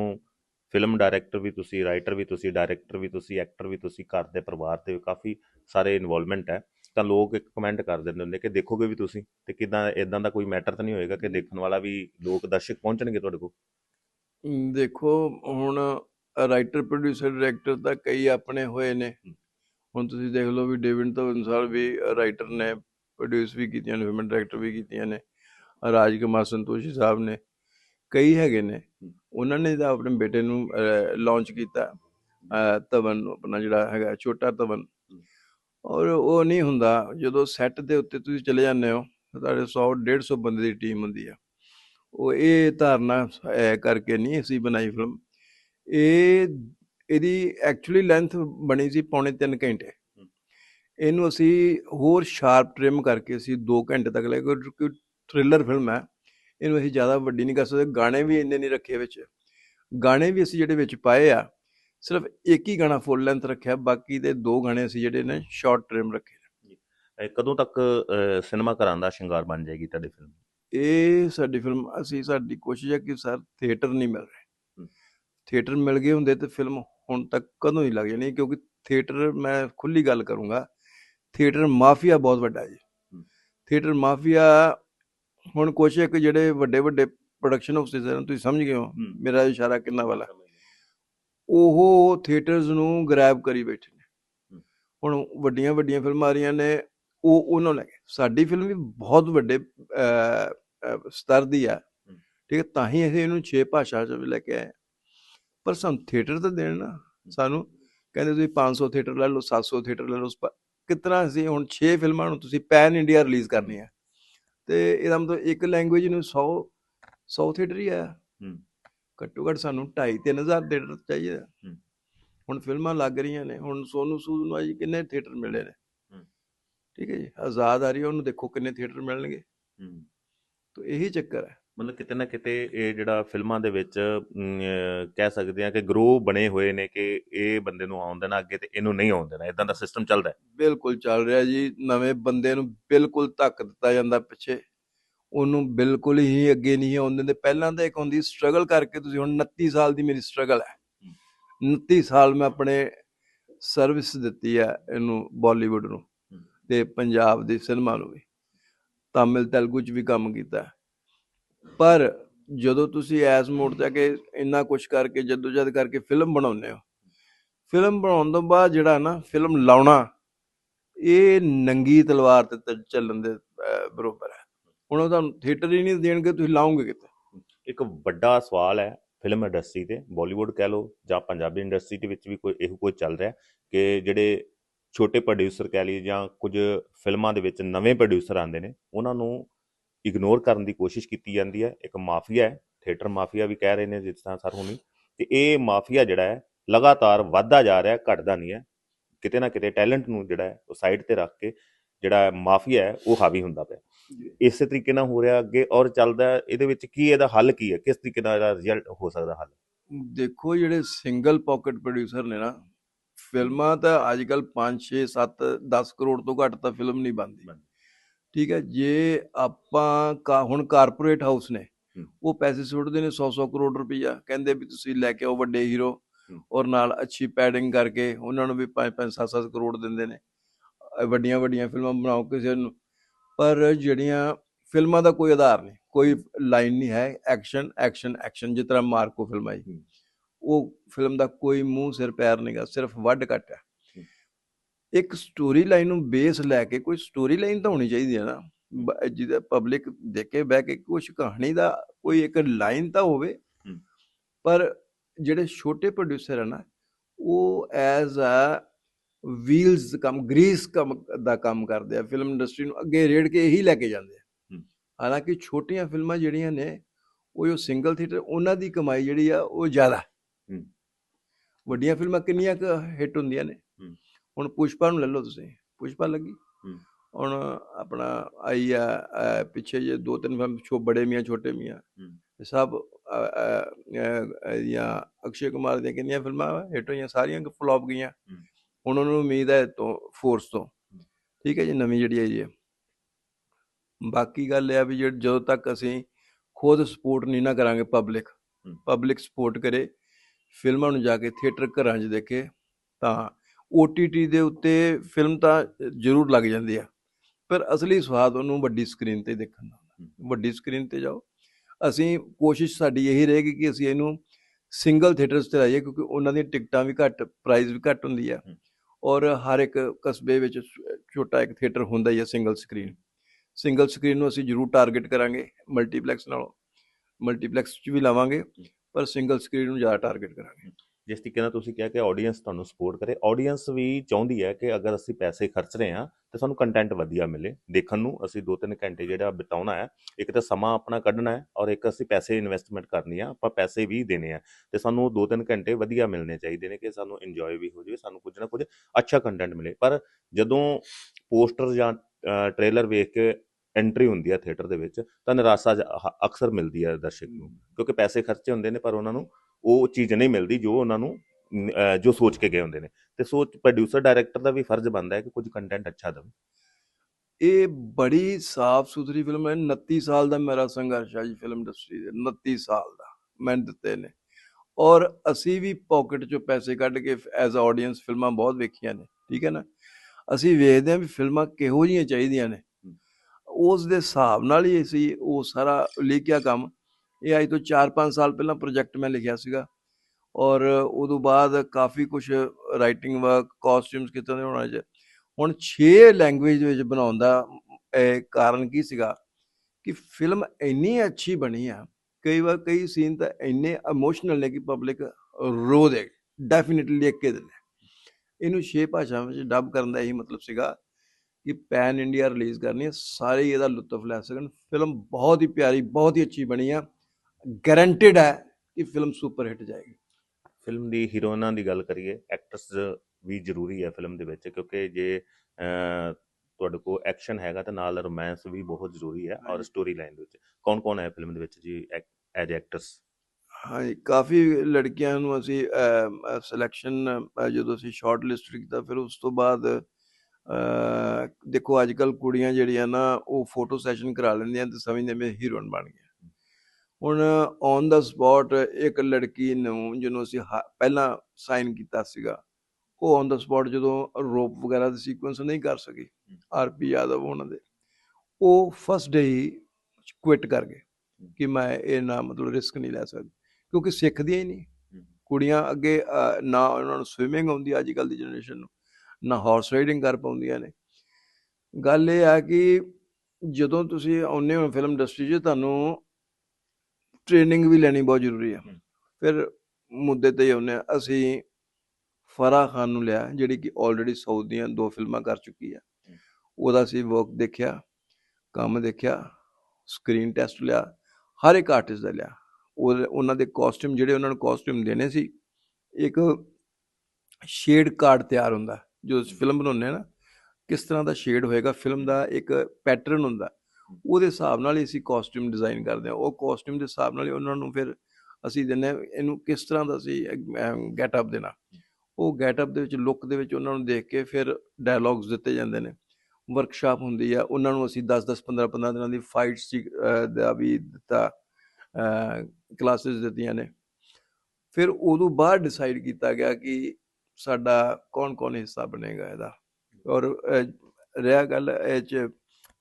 S1: ਫਿਲਮ ਡਾਇਰੈਕਟਰ ਵੀ ਤੁਸੀਂ ਰਾਈਟਰ ਵੀ ਤੁਸੀਂ ਡਾਇਰੈਕਟਰ ਵੀ ਤੁਸੀਂ ਐਕਟਰ ਵੀ ਤੁਸੀਂ ਘਰ ਦੇ ਪਰਿਵਾਰ ਦੇ ਕਾਫੀ ਸਾਰੇ ਇਨਵੋਲਵਮੈਂਟ ਹੈ। ਤਾਂ ਲੋਕ ਇੱਕ ਕਮੈਂਟ ਕਰ ਦਿੰਦੇ ਹੁੰਦੇ ਕਿ ਦੇਖੋਗੇ ਵੀ ਤੁਸੀਂ ਤੇ ਕਿਦਾਂ ਇਦਾਂ ਦਾ ਕੋਈ ਮੈਟਰ ਤਾਂ ਨਹੀਂ ਹੋਏਗਾ ਕਿ ਦੇਖਣ ਵਾਲਾ ਵੀ ਲੋਕ ਦਰਸ਼ਕ ਪਹੁੰਚਣਗੇ ਤੁਹਾਡੇ ਕੋਲ?
S2: ਦੇਖੋ ਹੁਣ ਰਾਈਟਰ ਪ੍ਰੋਡਿਊਸਰ ਡਾਇਰੈਕਟਰ ਤਾਂ ਕਈ ਆਪਣੇ ਹੋਏ ਨੇ। ਹੁਣ ਤੁਸੀਂ ਦੇਖ ਲਓ ਵੀ ਡੇਵਿਡ ਧਵਨਸਾਲ ਵੀ ਰਾਈਟਰ ਨੇ ਪ੍ਰੋਡਿਊਸ ਵੀ ਕੀਤੀਆਂ ਨੇ ਵਿਮਨ ਡਾਇਰੈਕਟਰ ਵੀ ਕੀਤੀਆਂ ਨੇ ਰਾਜ ਕੁਮਾਰ ਸੰਤੋਸ਼ੀ ਸਾਹਿਬ ਨੇ ਕਈ ਹੈਗੇ ਨੇ। ਉਹਨਾਂ ਨੇ ਤਾਂ ਆਪਣੇ ਬੇਟੇ ਨੂੰ ਲਾਂਚ ਕੀਤਾ ਧਵਨ ਆਪਣਾ ਜਿਹੜਾ ਹੈਗਾ ਛੋਟਾ ਧਵਨ ਔਰ ਉਹ ਨਹੀਂ ਹੁੰਦਾ ਜਦੋਂ ਸੈੱਟ ਦੇ ਉੱਤੇ ਤੁਸੀਂ ਚਲੇ ਜਾਂਦੇ ਹੋ ਤੁਹਾਡੇ 100 150 ਬੰਦੇ ਦੀ ਟੀਮ ਹੁੰਦੀ ਆ। ਉਹ ਇਹ ਧਾਰਨਾ ਕਰਕੇ ਨਹੀਂ ਅਸੀਂ ਬਣਾਈ ਫਿਲਮ ਇਹ ਇਹਦੀ ਐਕਚੁਅਲੀ ਲੈਂਥ ਬਣੀ ਸੀ ਪੌਣੇ 3 ਘੰਟੇ। ਇਹਨੂੰ ਅਸੀਂ ਹੋਰ ਸ਼ਾਰਪ ਟ੍ਰਿਮ ਕਰਕੇ ਅਸੀਂ 2 ਘੰਟੇ ਤੱਕ ਲੈ ਗਏ ਕਿਉਂਕਿ ਥ੍ਰਿਲਰ ਫਿਲਮ ਹੈ। ਇਹਨੂੰ ਅਸੀਂ ਜ਼ਿਆਦਾ ਵੱਡੀ ਨਹੀਂ ਕਰ ਸਕਦੇ। ਗਾਣੇ ਵੀ ਇੰਨੇ ਨਹੀਂ ਰੱਖੇ ਵਿੱਚ। ਗਾਣੇ ਵੀ ਅਸੀਂ ਜਿਹੜੇ ਵਿੱਚ ਪਾਏ ਆ ਸਿਰਫ ਇੱਕ ਹੀ ਗਾਣਾ ਫੁੱਲ ਲੈਂਥ ਰੱਖਿਆ ਬਾਕੀ ਦੇ ਦੋ ਗਾਣੇ ਅਸੀਂ ਜਿਹੜੇ ਨੇ ਸ਼ਾਰਟ ਟ੍ਰਿਮ ਰੱਖੇ
S1: ਕਦੋਂ ਤੱਕ ਸਿਨੇਮਾ ਘਰਾਂ ਦਾ ਸ਼ਿੰਗਾਰ ਬਣ ਜਾਏਗੀ ਤੁਹਾਡੀ ਫਿਲਮ
S2: ਇਹ ਸਾਡੀ ਫਿਲਮ ਅਸੀਂ ਸਾਡੀ ਕੋਸ਼ਿਸ਼ ਹੈ ਕਿ ਸਰ ਥੀਏਟਰ ਨਹੀਂ ਮਿਲ ਰਹੇ। ਥੀਏਟਰ ਮਿਲ ਗਏ ਹੁੰਦੇ ਤੇ ਫਿਲਮ ਹੁਣ ਤੱਕ ਕਦੋਂ ਹੀ ਲੱਗ ਜਾਣੀ ਕਿਉਂਕਿ ਥੀਏਟਰ ਮੈਂ ਖੁੱਲੀ ਗੱਲ ਕਰੂੰਗਾ ਥੀਏਟਰ ਮਾਫੀਆ ਬਹੁਤ ਵੱਡਾ ਜੀ। ਥੀਏਟਰ ਮਾਫੀਆ ਹੁਣ ਕੁਛ ਇੱਕ ਜਿਹੜੇ ਵੱਡੇ ਵੱਡੇ ਪ੍ਰੋਡਕਸ਼ਨ ਹਨ ਤੁਸੀਂ ਸਮਝ ਗਏ ਹੋ। ਮੇਰਾ ਇਸ਼ਾਰਾ ਕਿੰਨਾ ਵਾਲਾ। ਉਹ ਥੀਏਟਰਸ ਨੂੰ ਗ੍ਰੈਬ ਕਰੀ ਬੈਠੇ ਨੇ। ਹੁਣ ਵੱਡੀਆਂ ਵੱਡੀਆਂ ਫਿਲਮਾਂ ਆ ਰਹੀਆਂ ਨੇ ਉਹ ਉਹਨਾਂ ਲੈ ਕੇ। ਸਾਡੀ ਫਿਲਮ ਵੀ ਬਹੁਤ ਵੱਡੇ ਸਤਰ ਦੀ ਆ। ਠੀਕ ਹੈ ਤਾਂ ਹੀ ਅਸੀਂ ਇਹਨੂੰ 6 ਭਾਸ਼ਾ 'ਚ ਵੀ ਲੈ ਕੇ ਆਏ। ਪਰ ਸਾਨੂੰ ਥੀਏਟਰ ਤਾਂ ਦੇਣ ਨਾ। ਸਾਨੂੰ ਕਹਿੰਦੇ ਤੁਸੀਂ 500 ਥੀਏਟਰ ਲੈ ਲਓ 700 ਥੀਏਟਰ ਲੈ ਲਓ ਕਿਤਨਾ ਅਸੀਂ ਹੁਣ 6 ਫਿਲਮਾਂ ਨੂੰ ਤੁਸੀਂ ਪੈਨ ਇੰਡੀਆ ਰਿਲੀਜ਼ ਕਰਨੀ ਹੈ ਤੇ ਇਹਦਾ ਮਤਲਬ ਇੱਕ ਲੈਂਗੁਏਜ ਨੂੰ 100 100 ਥੀਏਟਰ ਹੀ ਆ।
S1: ਹੂੰ।
S2: ਘੱਟੋ ਘੱਟ ਸਾਨੂੰ 2.5 3000 ਥੀਏਟਰ ਚਾਹੀਦਾ। ਹੁਣ ਫਿਲਮਾਂ ਲੱਗ ਰਹੀਆਂ ਨੇ ਹੁਣ ਸੋਨੂ ਸੂਦ ਨੂੰ ਅੱਜ ਕਿੰਨੇ ਥੀਏਟਰ ਮਿਲੇ ਨੇ। ਠੀਕ ਹੈ ਜੀ ਆਜ਼ਾਦ ਆ ਰਹੀ ਉਹਨੂੰ ਦੇਖੋ ਕਿੰਨੇ ਥੀਏਟਰ ਮਿਲਣਗੇ। ਤਾਂ ਇਹੀ ਚੱਕਰ ਹੈ
S1: ਮਤਲਬ ਕਿਤੇ ਨਾ ਕਿਤੇ ਇਹ ਜਿਹੜਾ ਫਿਲਮਾਂ ਦੇ ਵਿੱਚ ਕਹਿ ਸਕਦੇ ਆ ਕਿ ਗਰੋਹ ਬਣੇ ਹੋਏ ਨੇ ਕਿ ਇਹ ਬੰਦੇ ਨੂੰ ਆਉਣ ਦੇਣਾ ਅੱਗੇ ਤੇ ਇਹਨੂੰ ਨਹੀਂ ਆਉਣ ਦੇਣਾ ਇਦਾਂ ਦਾ ਸਿਸਟਮ ਚੱਲਦਾ ਹੈ
S2: ਬਿਲਕੁਲ ਚੱਲ ਰਿਹਾ ਜੀ ਨਵੇਂ ਬੰਦੇ ਨੂੰ ਬਿਲਕੁਲ ਧੱਕ ਦਿੱਤਾ ਜਾਂਦਾ ਪਿੱਛੇ ਉਹਨੂੰ ਬਿਲਕੁਲ ਹੀ ਅੱਗੇ ਨਹੀਂ ਆਉਣ ਦਿੰਦੇ। ਪਹਿਲਾਂ ਤਾਂ ਇੱਕ ਹੁੰਦੀ ਸਟਰਗਲ ਕਰਕੇ ਤੁਸੀਂ ਹੁਣ 29 ਸਾਲ ਦੀ ਮੇਰੀ ਸਟਰਗਲ ਹੈ। 29 ਸਾਲ ਮੈਂ ਆਪਣੇ ਸਰਵਿਸ ਦਿੱਤੀ ਹੈ ਇਹਨੂੰ ਬਾਲੀਵੁੱਡ ਨੂੰ ਤੇ ਪੰਜਾਬ ਦੀ ਸਿਨੇਮਾ ਨੂੰ ਵੀ। ਤਾਮਿਲ ਤੇਲਗੂ ਚ ਵੀ ਕੰਮ ਕੀਤਾ ਪਰ ਜਦੋਂ ਤੁਸੀਂ ਐਸ ਮੋੜ ਤੇ ਕਿ ਇੰਨਾ ਕੁਝ ਕਰਕੇ ਜਦੋਜਦ ਕਰਕੇ ਫਿਲਮ ਬਣਾਉਂਦੇ ਹੋ ਫਿਲਮ ਬਣਾਉਣ ਤੋਂ ਬਾਅਦ ਜਿਹੜਾ ਨਾ ਫਿਲਮ ਲਾਉਣਾ, ਇਹ ਨੰਗੀ ਤਲਵਾਰ ਤੇ ਚੱਲਣ ਦੇ ਬਰੋਬਰ ਹੈ। ਹੁਣ ਉਹ ਤੁਹਾਨੂੰ ਥੀਏਟਰ ਹੀ ਨਹੀਂ ਦੇਣਗੇ, ਤੁਸੀਂ ਲਾਓਗੇ ਕਿੱਥੇ?
S1: ਇੱਕ ਵੱਡਾ ਸਵਾਲ ਹੈ ਫਿਲਮ ਇੰਡਸਟਰੀ ਤੇ, ਬਾਲੀਵੁੱਡ ਕਹਿ ਲਓ ਜਾਂ ਪੰਜਾਬੀ ਇੰਡਸਟਰੀ ਦੇ ਵਿੱਚ ਵੀ ਕੋਈ ਇਹੋ ਕੁਝ ਚੱਲ ਰਿਹਾ ਕਿ ਜਿਹੜੇ ਛੋਟੇ ਪ੍ਰੋਡਿਊਸਰ ਕਹਿ ਲਈਏ ਜਾਂ ਕੁਝ ਫਿਲਮਾਂ ਦੇ ਵਿੱਚ ਨਵੇਂ ਪ੍ਰੋਡਿਊਸਰ ਆਉਂਦੇ ਨੇ, ਉਹਨਾਂ ਨੂੰ ਇਗਨੋਰ ਕਰਨ ਦੀ ਕੋਸ਼ਿਸ਼ ਕੀਤੀ ਜਾਂਦੀ ਹੈ। ਇੱਕ ਮਾਫੀਆ ਹੈ, ਥੀਏਟਰ ਮਾਫੀਆ ਵੀ ਕਹਿ ਰਹੇ ਨੇ ਜਿਸ ਤਰ੍ਹਾਂ ਸਰ ਹੁਣੀ। ਤੇ ਇਹ ਮਾਫੀਆ ਜਿਹੜਾ ਹੈ, ਲਗਾਤਾਰ ਵੱਧਦਾ ਜਾ ਰਿਹਾ, ਘਟਦਾ ਨਹੀਂ ਹੈ। ਕਿਤੇ ਨਾ ਕਿਤੇ ਟੈਲੈਂਟ ਨੂੰ ਜਿਹੜਾ ਹੈ, ਉਹ ਸਾਈਡ ਤੇ ਰੱਖ ਕੇ ਜਿਹੜਾ ਮਾਫੀਆ ਹੈ, ਉਹ ਹਾਵੀ ਹੁੰਦਾ ਪਿਆ। ਇਸੇ ਤਰੀਕੇ ਨਾਲ ਹੋ ਰਿਹਾ ਅੱਗੇ ਔਰ ਚੱਲਦਾ। ਇਹਦੇ ਵਿੱਚ ਕੀ ਇਹਦਾ ਹੱਲ ਕੀ ਹੈ ਕਿਸ ਤਰੀਕੇ ਨਾਲ ਇਹਦਾ ਰਿਜ਼ਲਟ ਹੋ ਸਕਦਾ ਹੱਲ
S2: ਦੇਖੋ ਜਿਹੜੇ ਸਿੰਗਲ ਪਾਕਟ ਪ੍ਰੋਡਿਊਸਰ ਨੇ ਨਾ ਫਿਲਮਾਂ ਤਾਂ ਅੱਜ ਕੱਲ 5 6 7 10 ਕਰੋੜ ਤੋਂ ਘੱਟ ਤਾਂ ਫਿਲਮ ਨਹੀਂ ਬਣਦੀ। ਠੀਕ ਹੈ ਜੇ ਆਪਾਂ ਕਾ- ਹੁਣ ਕਾਰਪੋਰੇਟ ਹਾਊਸ ਨੇ। ਉਹ ਪੈਸੇ ਸੁੱਟਦੇ ਨੇ 100 100 ਕਰੋੜ ਰੁਪਈਆ ਕਹਿੰਦੇ ਵੀ ਤੁਸੀਂ ਲੈ ਕੇ ਆਓ ਵੱਡੇ ਹੀਰੋ। ਔਰ ਨਾਲ ਅੱਛੀ ਪੈਡਿੰਗ ਕਰਕੇ ਉਹਨਾਂ ਨੂੰ ਵੀ 5 5 7 7 ਕਰੋੜ ਦਿੰਦੇ ਨੇ ਵੱਡੀਆਂ ਵੱਡੀਆਂ ਫਿਲਮਾਂ ਬਣਾਓ ਕਿਸੇ ਨੂੰ ਪਰ ਜਿਹੜੀਆਂ ਫਿਲਮਾਂ ਦਾ ਕੋਈ ਆਧਾਰ ਨਹੀਂ ਕੋਈ ਲਾਈਨ ਨਹੀਂ ਹੈ ਐਕਸ਼ਨ ਐਕਸ਼ਨ ਐਕਸ਼ਨ ਜਿਸ ਤਰ੍ਹਾਂ ਮਾਰਕੋ ਫਿਲਮ ਆਈ
S1: ਹੂੰ।
S2: ਉਹ ਫਿਲਮ ਦਾ ਕੋਈ ਮੂੰਹ ਸਿਰ ਪੈਰ ਨਹੀਂਗਾ ਸਿਰਫ ਵੱਡ ਕੱਟ ਹੈ। ਇੱਕ ਸਟੋਰੀ ਲਾਈਨ ਨੂੰ ਬੇਸ ਲੈ ਕੇ ਕੋਈ ਸਟੋਰੀ ਲਾਈਨ ਤਾਂ ਹੋਣੀ ਚਾਹੀਦੀ ਹੈ ਨਾ ਜਿਹਦਾ ਪਬਲਿਕ ਦੇਖੇ ਬਹਿ ਕੇ ਕੁਝ ਕਹਾਣੀ ਦਾ ਕੋਈ ਇੱਕ ਲਾਈਨ ਤਾਂ ਹੋਵੇ। ਪਰ ਜਿਹੜੇ ਛੋਟੇ ਪ੍ਰੋਡਿਊਸਰ ਹੈ ਨਾ ਉਹ ਐਜ਼ ਅ ਵੀਲਸ ਕੰਮ ਗ੍ਰੀਸ ਕੰਮ ਦਾ ਕੰਮ ਕਰਦੇ ਆ ਫਿਲਮ ਇੰਡਸਟਰੀ ਨੂੰ ਅੱਗੇ ਰੇੜ ਕੇ ਇਹੀ ਲੈ ਕੇ ਜਾਂਦੇ ਆ। ਹਾਲਾਂਕਿ ਛੋਟੀਆਂ ਫਿਲਮਾਂ ਜਿਹੜੀਆਂ ਨੇ ਉਹ ਜੋ ਸਿੰਗਲ ਥੀਏਟਰ ਉਹਨਾਂ ਦੀ ਕਮਾਈ ਜਿਹੜੀ ਆ ਉਹ ਜ਼ਿਆਦਾ। ਵੱਡੀਆਂ ਫਿਲਮਾਂ ਕਿੰਨੀਆਂ ਕੁ ਹਿੱਟ ਹੁੰਦੀਆਂ ਨੇ। ਹੁਣ ਪੁਸ਼ਪਾ ਨੂੰ ਲੈ ਲਓ ਤੁਸੀਂ ਪੁਸ਼ਪਾ ਲੱਗੀ। ਹੁਣ ਆਪਣਾ ਆਈ ਆ ਪਿੱਛੇ ਜੇ ਦੋ ਤਿੰਨ ਫਿਲਮ ਛੋ ਬੜੇ ਮੀਆਂ ਛੋਟੇ ਮੀਆਂ ਸਭ ਇਹਦੀਆਂ ਅਕਸ਼ੇ ਕੁਮਾਰ ਦੀਆਂ ਕਿੰਨੀਆਂ ਫਿਲਮਾਂ ਹਿੱਟ ਹੋਈਆਂ ਸਾਰੀਆਂ ਫਲॉप ਗਈਆਂ। ਹੁਣ ਉਹਨਾਂ ਨੂੰ ਉਮੀਦ ਹੈ ਤੋਂ ਫੋਰਸ ਤੋਂ। ਠੀਕ ਹੈ ਜੀ ਨਵੀਂ ਜਿਹੜੀ ਆਈ ਹੈ। ਬਾਕੀ ਗੱਲ ਇਹ ਆ ਵੀ ਜਦ- ਤੱਕ ਅਸੀਂ ਖੁਦ ਸਪੋਰਟ ਨਹੀਂ ਨਾ ਕਰਾਂਗੇ ਪਬਲਿਕ। ਪਬਲਿਕ ਸਪੋਰਟ ਕਰੇ ਫਿਲਮਾਂ ਨੂੰ ਜਾ ਕੇ ਥੀਏਟਰ ਘਰਾਂ 'ਚ ਦੇਖੇ ਤਾਂ OTT ਦੇ ਉੱਤੇ ਫਿਲਮ ਤਾਂ ਜ਼ਰੂਰ ਲੱਗ ਜਾਂਦੀ ਆ। ਪਰ ਅਸਲੀ ਸਵਾਦ ਉਹਨੂੰ ਵੱਡੀ ਸਕਰੀਨ ਤੇ ਦੇਖਣ ਦਾ। ਵੱਡੀ ਸਕਰੀਨ ਤੇ ਜਾਓ। ਅਸੀਂ ਕੋਸ਼ਿਸ਼ ਸਾਡੀ ਇਹੀ ਰਹੇਗੀ ਕਿ ਅਸੀਂ ਇਹਨੂੰ ਸਿੰਗਲ ਥੀਏਟਰਸ ਤੇ ਲਾਈਏ ਕਿਉਂਕਿ ਉਹਨਾਂ ਦੀਆਂ ਟਿਕਟਾਂ ਵੀ ਘੱਟ ਪ੍ਰਾਈਸ ਵੀ ਘੱਟ ਹੁੰਦੀ ਆ। ਔਰ ਹਰ ਇੱਕ ਕਸਬੇ ਵਿੱਚ ਛੋਟਾ ਇੱਕ ਥੀਏਟਰ ਹੁੰਦਾ ਹੀ ਹੈ ਸਿੰਗਲ ਸਕਰੀਨ। ਸਿੰਗਲ ਸਕਰੀਨ ਨੂੰ ਅਸੀਂ ਜ਼ਰੂਰ ਟਾਰਗੇਟ ਕਰਾਂਗੇ ਮਲਟੀਪਲੈਕਸ ਨਾਲੋਂ। ਮਲਟੀਪਲੈਕਸ 'ਚ ਵੀ ਲਾਵਾਂਗੇ, ਪਰ ਸਿੰਗਲ ਸਕਰੀਨ ਨੂੰ ਜ਼ਿਆਦਾ ਟਾਰਗੇਟ ਕਰਾਂਗੇ।
S1: ਜਿਸ ਤਰੀਕੇ ਨਾਲ ਤੁਸੀਂ ਕਿਹਾ ਕਿ ਆਡੀਅנס ਤੁਹਾਨੂੰ ਸਪੋਰਟ ਕਰੇ ਆਡੀਅנס ਵੀ ਚਾਹੁੰਦੀ ਹੈ ਕਿ ਅਗਰ ਅਸੀਂ ਪੈਸੇ ਖਰਚ ਰਹੇ ਹਾਂ ਤੇ ਸਾਨੂੰ ਕੰਟੈਂਟ ਵਧੀਆ ਮਿਲੇ ਦੇਖਣ ਨੂੰ ਅਸੀਂ 2-3 ਘੰਟੇ ਜਿਹੜਾ ਬਿਤਾਉਣਾ ਹੈ ਇੱਕ ਤਾਂ ਸਮਾਂ ਆਪਣਾ ਕੱਢਣਾ ਹੈ ਔਰ ਇੱਕ ਅਸੀਂ ਪੈਸੇ ਇਨਵੈਸਟਮੈਂਟ ਕਰਨੀ ਆ ਆਪਾਂ ਪੈਸੇ ਵੀ ਦੇਣੇ ਆ ਤੇ ਸਾਨੂੰ 2-3 ਘੰਟੇ ਵਧੀਆ ਮਿਲਣੇ ਚਾਹੀਦੇ ਨੇ ਕਿ ਸਾਨੂੰ ਇੰਜੋਏ ਵੀ ਹੋ ਜਾਵੇ ਸਾਨੂੰ ਕੁਝ ਨਾ ਕੁਝ ਅੱਛਾ ਕੰਟੈਂਟ ਮਿਲੇ। ਪਰ ਜਦੋਂ ਪੋਸਟਰ ਜਾਂ ਟ੍ਰੇਲਰ ਵੇਖ ਕੇ ਐਂਟਰੀ ਹੁੰਦੀ ਹੈ ਥੀਏਟਰ ਦੇ ਵਿੱਚ ਤਾਂ ਨਿਰਾਸ਼ਾ ਅਕਸਰ ਮਿਲਦੀ ਹੈ ਦਰਸ਼ਕ ਨੂੰ ਕਿਉਂਕਿ ਪੈਸੇ ਖਰਚੇ ਹੁੰਦੇ ਨੇ ਪਰ ਉਹਨਾਂ ਨੂੰ ਉਹ ਚੀਜ਼ ਨਹੀਂ ਮਿਲਦੀ ਜੋ ਉਹਨਾਂ ਨੂੰ ਅਹ ਜੋ ਸੋਚ ਕੇ ਗਏ ਹੁੰਦੇ ਨੇ। ਤੇ ਸੋਚ ਪ੍ਰੋਡਿਊਸਰ ਡਾਇਰੈਕਟਰ ਦਾ ਵੀ ਫਰਜ਼ ਬਣਦਾ ਹੈ ਕਿ ਕੁਝ ਕੰਟੈਂਟ ਅੱਛਾ ਦੇਵੇ
S2: ਇਹ ਬੜੀ ਸਾਫ਼ ਸੁਥਰੀ ਫਿਲਮ ਹੈ। 29 ਸਾਲ ਦਾ ਮੇਰਾ ਸੰਘਰਸ਼ ਹੈ ਜੀ ਫਿਲਮ ਇੰਡਸਟਰੀ ਦੇ 29 ਸਾਲ ਦਾ ਮੈਂ ਦਿੱਤੇ ਨੇ। ਔਰ ਅਸੀਂ ਵੀ ਪਾਕਟ ਚੋਂ ਪੈਸੇ ਕੱਢ ਕੇ ਐਜ਼ ਅ ਆਡੀਅנס ਫਿਲਮਾਂ ਬਹੁਤ ਵੇਖੀਆਂ ਨੇ ਠੀਕ ਹੈ ਨਾ? ਅਸੀਂ ਵੇਖਦੇ ਹਾਂ ਵੀ ਫਿਲਮਾਂ ਕਿਹੋ ਜਿਹੀਆਂ ਚਾਹੀਦੀਆਂ ਨੇ। ਉਸ ਦੇ ਹਿਸਾਬ ਨਾਲ ਹੀ ਅਸੀਂ ਉਹ ਸਾਰਾ ਲਿਖਿਆ ਕੰਮ ਇਹ ਅੱਜ ਤੋਂ 4-5 ਸਾਲ ਪਹਿਲਾਂ ਪ੍ਰੋਜੈਕਟ ਮੈਂ ਲਿਖਿਆ ਸੀਗਾ। ਔਰ ਉਦੋਂ ਬਾਅਦ ਕਾਫੀ ਕੁਝ ਰਾਈਟਿੰਗ ਵਰਕ ਕਾਸਟਿਊਮਸ ਕਿਤੇ ਦੇ ਹੋਣਾ ਚ ਹੁਣ 6 ਲੈਂਗੁਏਜ ਵਿੱਚ ਬਣਾਉਣ ਦਾ ਕਾਰਨ ਕੀ ਸੀਗਾ ਕਿ ਫਿਲਮ ਇੰਨੀ ਅੱਛੀ ਬਣੀ ਆ। ਕਈ ਵਾਰ ਕਈ ਸੀਨ ਤਾਂ ਇੰਨੇ ਇਮੋਸ਼ਨਲ ਨੇ ਕਿ ਪਬਲਿਕ ਰੋ ਦੇ ਡੈਫੀਨਿਟਲੀ ਇੱਕ ਦਿਨ ਦਿੰਦੇ ਇਹਨੂੰ ਛੇ ਭਾਸ਼ਾਵਾਂ ਵਿੱਚ ਡਬ ਕਰਨ ਦਾ ਇਹੀ ਮਤਲਬ ਸੀਗਾ ਕਿ ਪੈਨ ਇੰਡੀਆ ਰਿਲੀਜ਼ ਕਰਨੀ ਹੈ ਸਾਰੇ ਹੀ ਇਹਦਾ ਲੁਤਫ ਲੈ ਸਕਣ। ਫਿਲਮ ਬਹੁਤ ਹੀ ਪਿਆਰੀ, ਬਹੁਤ ਹੀ ਅੱਛੀ ਬਣੀ ਆ। ਗਾਰੰਟਿਡ ਹੈ ਕਿ ਫਿਲਮ ਸੁਪਰ ਹਿੱਟ ਜਾਏਗੀ।
S1: ਫਿਲਮ ਦੀ ਹੀਰੋਇਨਾਂ ਦੀ ਗੱਲ ਕਰੀਏ ਐਕਟਰਸ ਵੀ ਜ਼ਰੂਰੀ ਹੈ ਫਿਲਮ ਦੇ ਵਿੱਚ ਕਿਉਂਕਿ ਜੇ ਤੁਹਾਡੇ ਕੋਲ ਐਕਸ਼ਨ ਹੈਗਾ ਤਾਂ ਨਾਲ ਰੋਮਾਂਸ ਵੀ ਬਹੁਤ ਜ਼ਰੂਰੀ ਹੈ ਔਰ। ਸਟੋਰੀ ਲਾਈਨ ਦੇ ਵਿੱਚ। ਕੌਣ ਕੌਣ ਹੈ ਫਿਲਮ ਦੇ ਵਿੱਚ ਜੀ ਐਜ ਐਕਟਰਸ
S2: ਹਾਂਜੀ ਕਾਫੀ ਲੜਕੀਆਂ ਨੂੰ ਅਸੀਂ ਸਿਲੈਕਸ਼ਨ ਜਦੋਂ ਅਸੀਂ ਸ਼ਾਰਟ ਲਿਸਟ ਕੀਤਾ ਫਿਰ ਉਸ ਤੋਂ ਬਾਅਦ ਦੇਖੋ ਅੱਜ ਕੱਲ ਕੁੜੀਆਂ ਜਿਹੜੀਆਂ ਨਾ ਉਹ ਫੋਟੋ ਸੈਸ਼ਨ ਕਰਾ ਲੈਂਦੀਆਂ ਤੇ ਸਮਝਦੇ ਮੈਂ ਹੀਰੋਇਨ ਬਣ ਗਿਆ ਹੁਣ ਔਨ ਦਾ ਸਪੌਟ ਇੱਕ ਲੜਕੀ ਨੂੰ ਜਿਹਨੂੰ ਅਸੀਂ ਹਾ- ਪਹਿਲਾਂ ਸਾਈਨ ਕੀਤਾ ਸੀਗਾ, ਉਹ ਔਨ ਦਾ ਸਪੌਟ ਜਦੋਂ ਰੋਪ ਵਗੈਰਾ ਦੇ ਸੀਕੁਐਂਸ ਨਹੀਂ ਕਰ ਸਕੀ ਆਰਪੀ ਯਾਦਵ ਉਹਨਾਂ ਦੇ, ਉਹ ਫਸਟ ਡੇ ਹੀ ਕੁਇਟ ਕਰ ਗਏ ਕਿ ਮੈਂ ਇਹ ਨਾ ਮਤਲਬ ਰਿਸਕ ਨਹੀਂ ਲੈ ਸਕਦੀ, ਕਿਉਂਕਿ ਸਿੱਖਦੀਆਂ ਹੀ ਨਹੀਂ। ਕੁੜੀਆਂ ਅੱਗੇ ਨਾ ਉਹਨਾਂ ਨੂੰ ਸਵਿਮਿੰਗ ਆਉਂਦੀ ਅੱਜ ਕੱਲ ਦੀ ਜਨਰੇਸ਼ਨ ਨੂੰ, ਨਾ ਹਾਰਸ ਰਾਈਡਿੰਗ ਕਰ ਪਾਉਂਦੀਆਂ ਨੇ। ਗੱਲ ਇਹ ਆ ਕਿ ਜਦੋਂ ਤੁਸੀਂ ਆਉਂਦੇ ਹੋ ਫਿਲਮ ਇੰਡਸਟਰੀ 'ਚ, ਤੁਹਾਨੂੰ ਟ੍ਰੇਨਿੰਗ ਵੀ ਲੈਣੀ ਬਹੁਤ ਜ਼ਰੂਰੀ
S1: ਹਮ।
S2: ਫਿਰ ਮੁੱਦੇ ਤੇ ਆਉਂਦੇ ਹਾਂ ਅਸੀਂ ਫਰਾ ਖਾਨ ਨੂੰ ਲਿਆ ਜਿਹੜੀ ਕਿ ਆਲਰੇਡੀ ਸਾਊਥ ਦੀਆਂ ਦੋ ਫਿਲਮਾਂ ਕਰ ਚੁੱਕੀ
S1: ਹਮ।
S2: ਉਹਦਾ ਅਸੀਂ ਵਰਕ ਦੇਖਿਆ ਕੰਮ ਦੇਖਿਆ ਸਕਰੀਨ ਟੈਸਟ ਲਿਆ ਹਰ ਇੱਕ ਆਰਟਿਸਟ ਦਾ ਲਿਆ। ਉਹ ਉਹਨਾਂ ਦੇ ਕਾਸਟਿਊਮ ਜਿਹੜੇ ਉਹਨਾਂ ਨੂੰ ਕਾਸਟਿਊਮ ਦੇਣੇ ਸੀ ਇੱਕ ਸ਼ੇਡ ਕਾਰਡ ਤਿਆਰ ਹੁੰਦਾ ਜੋ ਫਿਲਮ ਬਣਾਉਂਦੇ ਆ ਨਾ ਕਿਸ ਤਰ੍ਹਾਂ ਦਾ ਸ਼ੇਡ ਹੋਏਗਾ ਫਿਲਮ ਦਾ ਇੱਕ ਪੈਟਰਨ ਹੁੰਦਾ। ਉਹਦੇ ਹਿਸਾਬ ਨਾਲ ਹੀ ਅਸੀਂ ਕਾਸਟਿਊਮ ਡਿਜ਼ਾਈਨ ਕਰਦੇ ਹਾਂ। ਉਹ ਕਾਸਟਿਊਮ ਦੇ ਹਿਸਾਬ ਨਾਲ ਹੀ ਉਹਨਾਂ ਨੂੰ ਫਿਰ ਅਸੀਂ ਦਿੰਦੇ ਹਾਂ, ਇਹਨੂੰ ਕਿਸ ਤਰ੍ਹਾਂ ਦਾ ਅਸੀਂ ਗੈਟਅਪ ਦੇਣਾ। ਉਹ ਗੈਟਅਪ ਦੇ ਵਿੱਚ ਲੁੱਕ ਦੇ ਵਿੱਚ ਉਹਨਾਂ ਨੂੰ ਦੇਖ ਕੇ ਫਿਰ ਡਾਇਲੌਗਸ ਦਿੱਤੇ ਜਾਂਦੇ ਨੇ। ਵਰਕਸ਼ਾਪ ਹੁੰਦੀ ਆ, ਉਹਨਾਂ ਨੂੰ ਅਸੀਂ 10 10 15 15 ਦਿਨਾਂ ਦੀ ਫਾਈਟਸ ਦਾ ਵੀ ਦਿੱਤਾ ਕਲਾਸਿਸ ਦਿੱਤੀਆਂ ਨੇ। ਫਿਰ ਉਦੋਂ ਬਾਅਦ ਡਿਸਾਈਡ ਕੀਤਾ ਗਿਆ ਕਿ ਸਾਡਾ ਕੌਣ ਕੌਣ ਹਿੱਸਾ ਬਣੇਗਾ ਇਹਦਾ। ਔਰ ਰਿਹਾ ਗੱਲ ਇਹ ਚ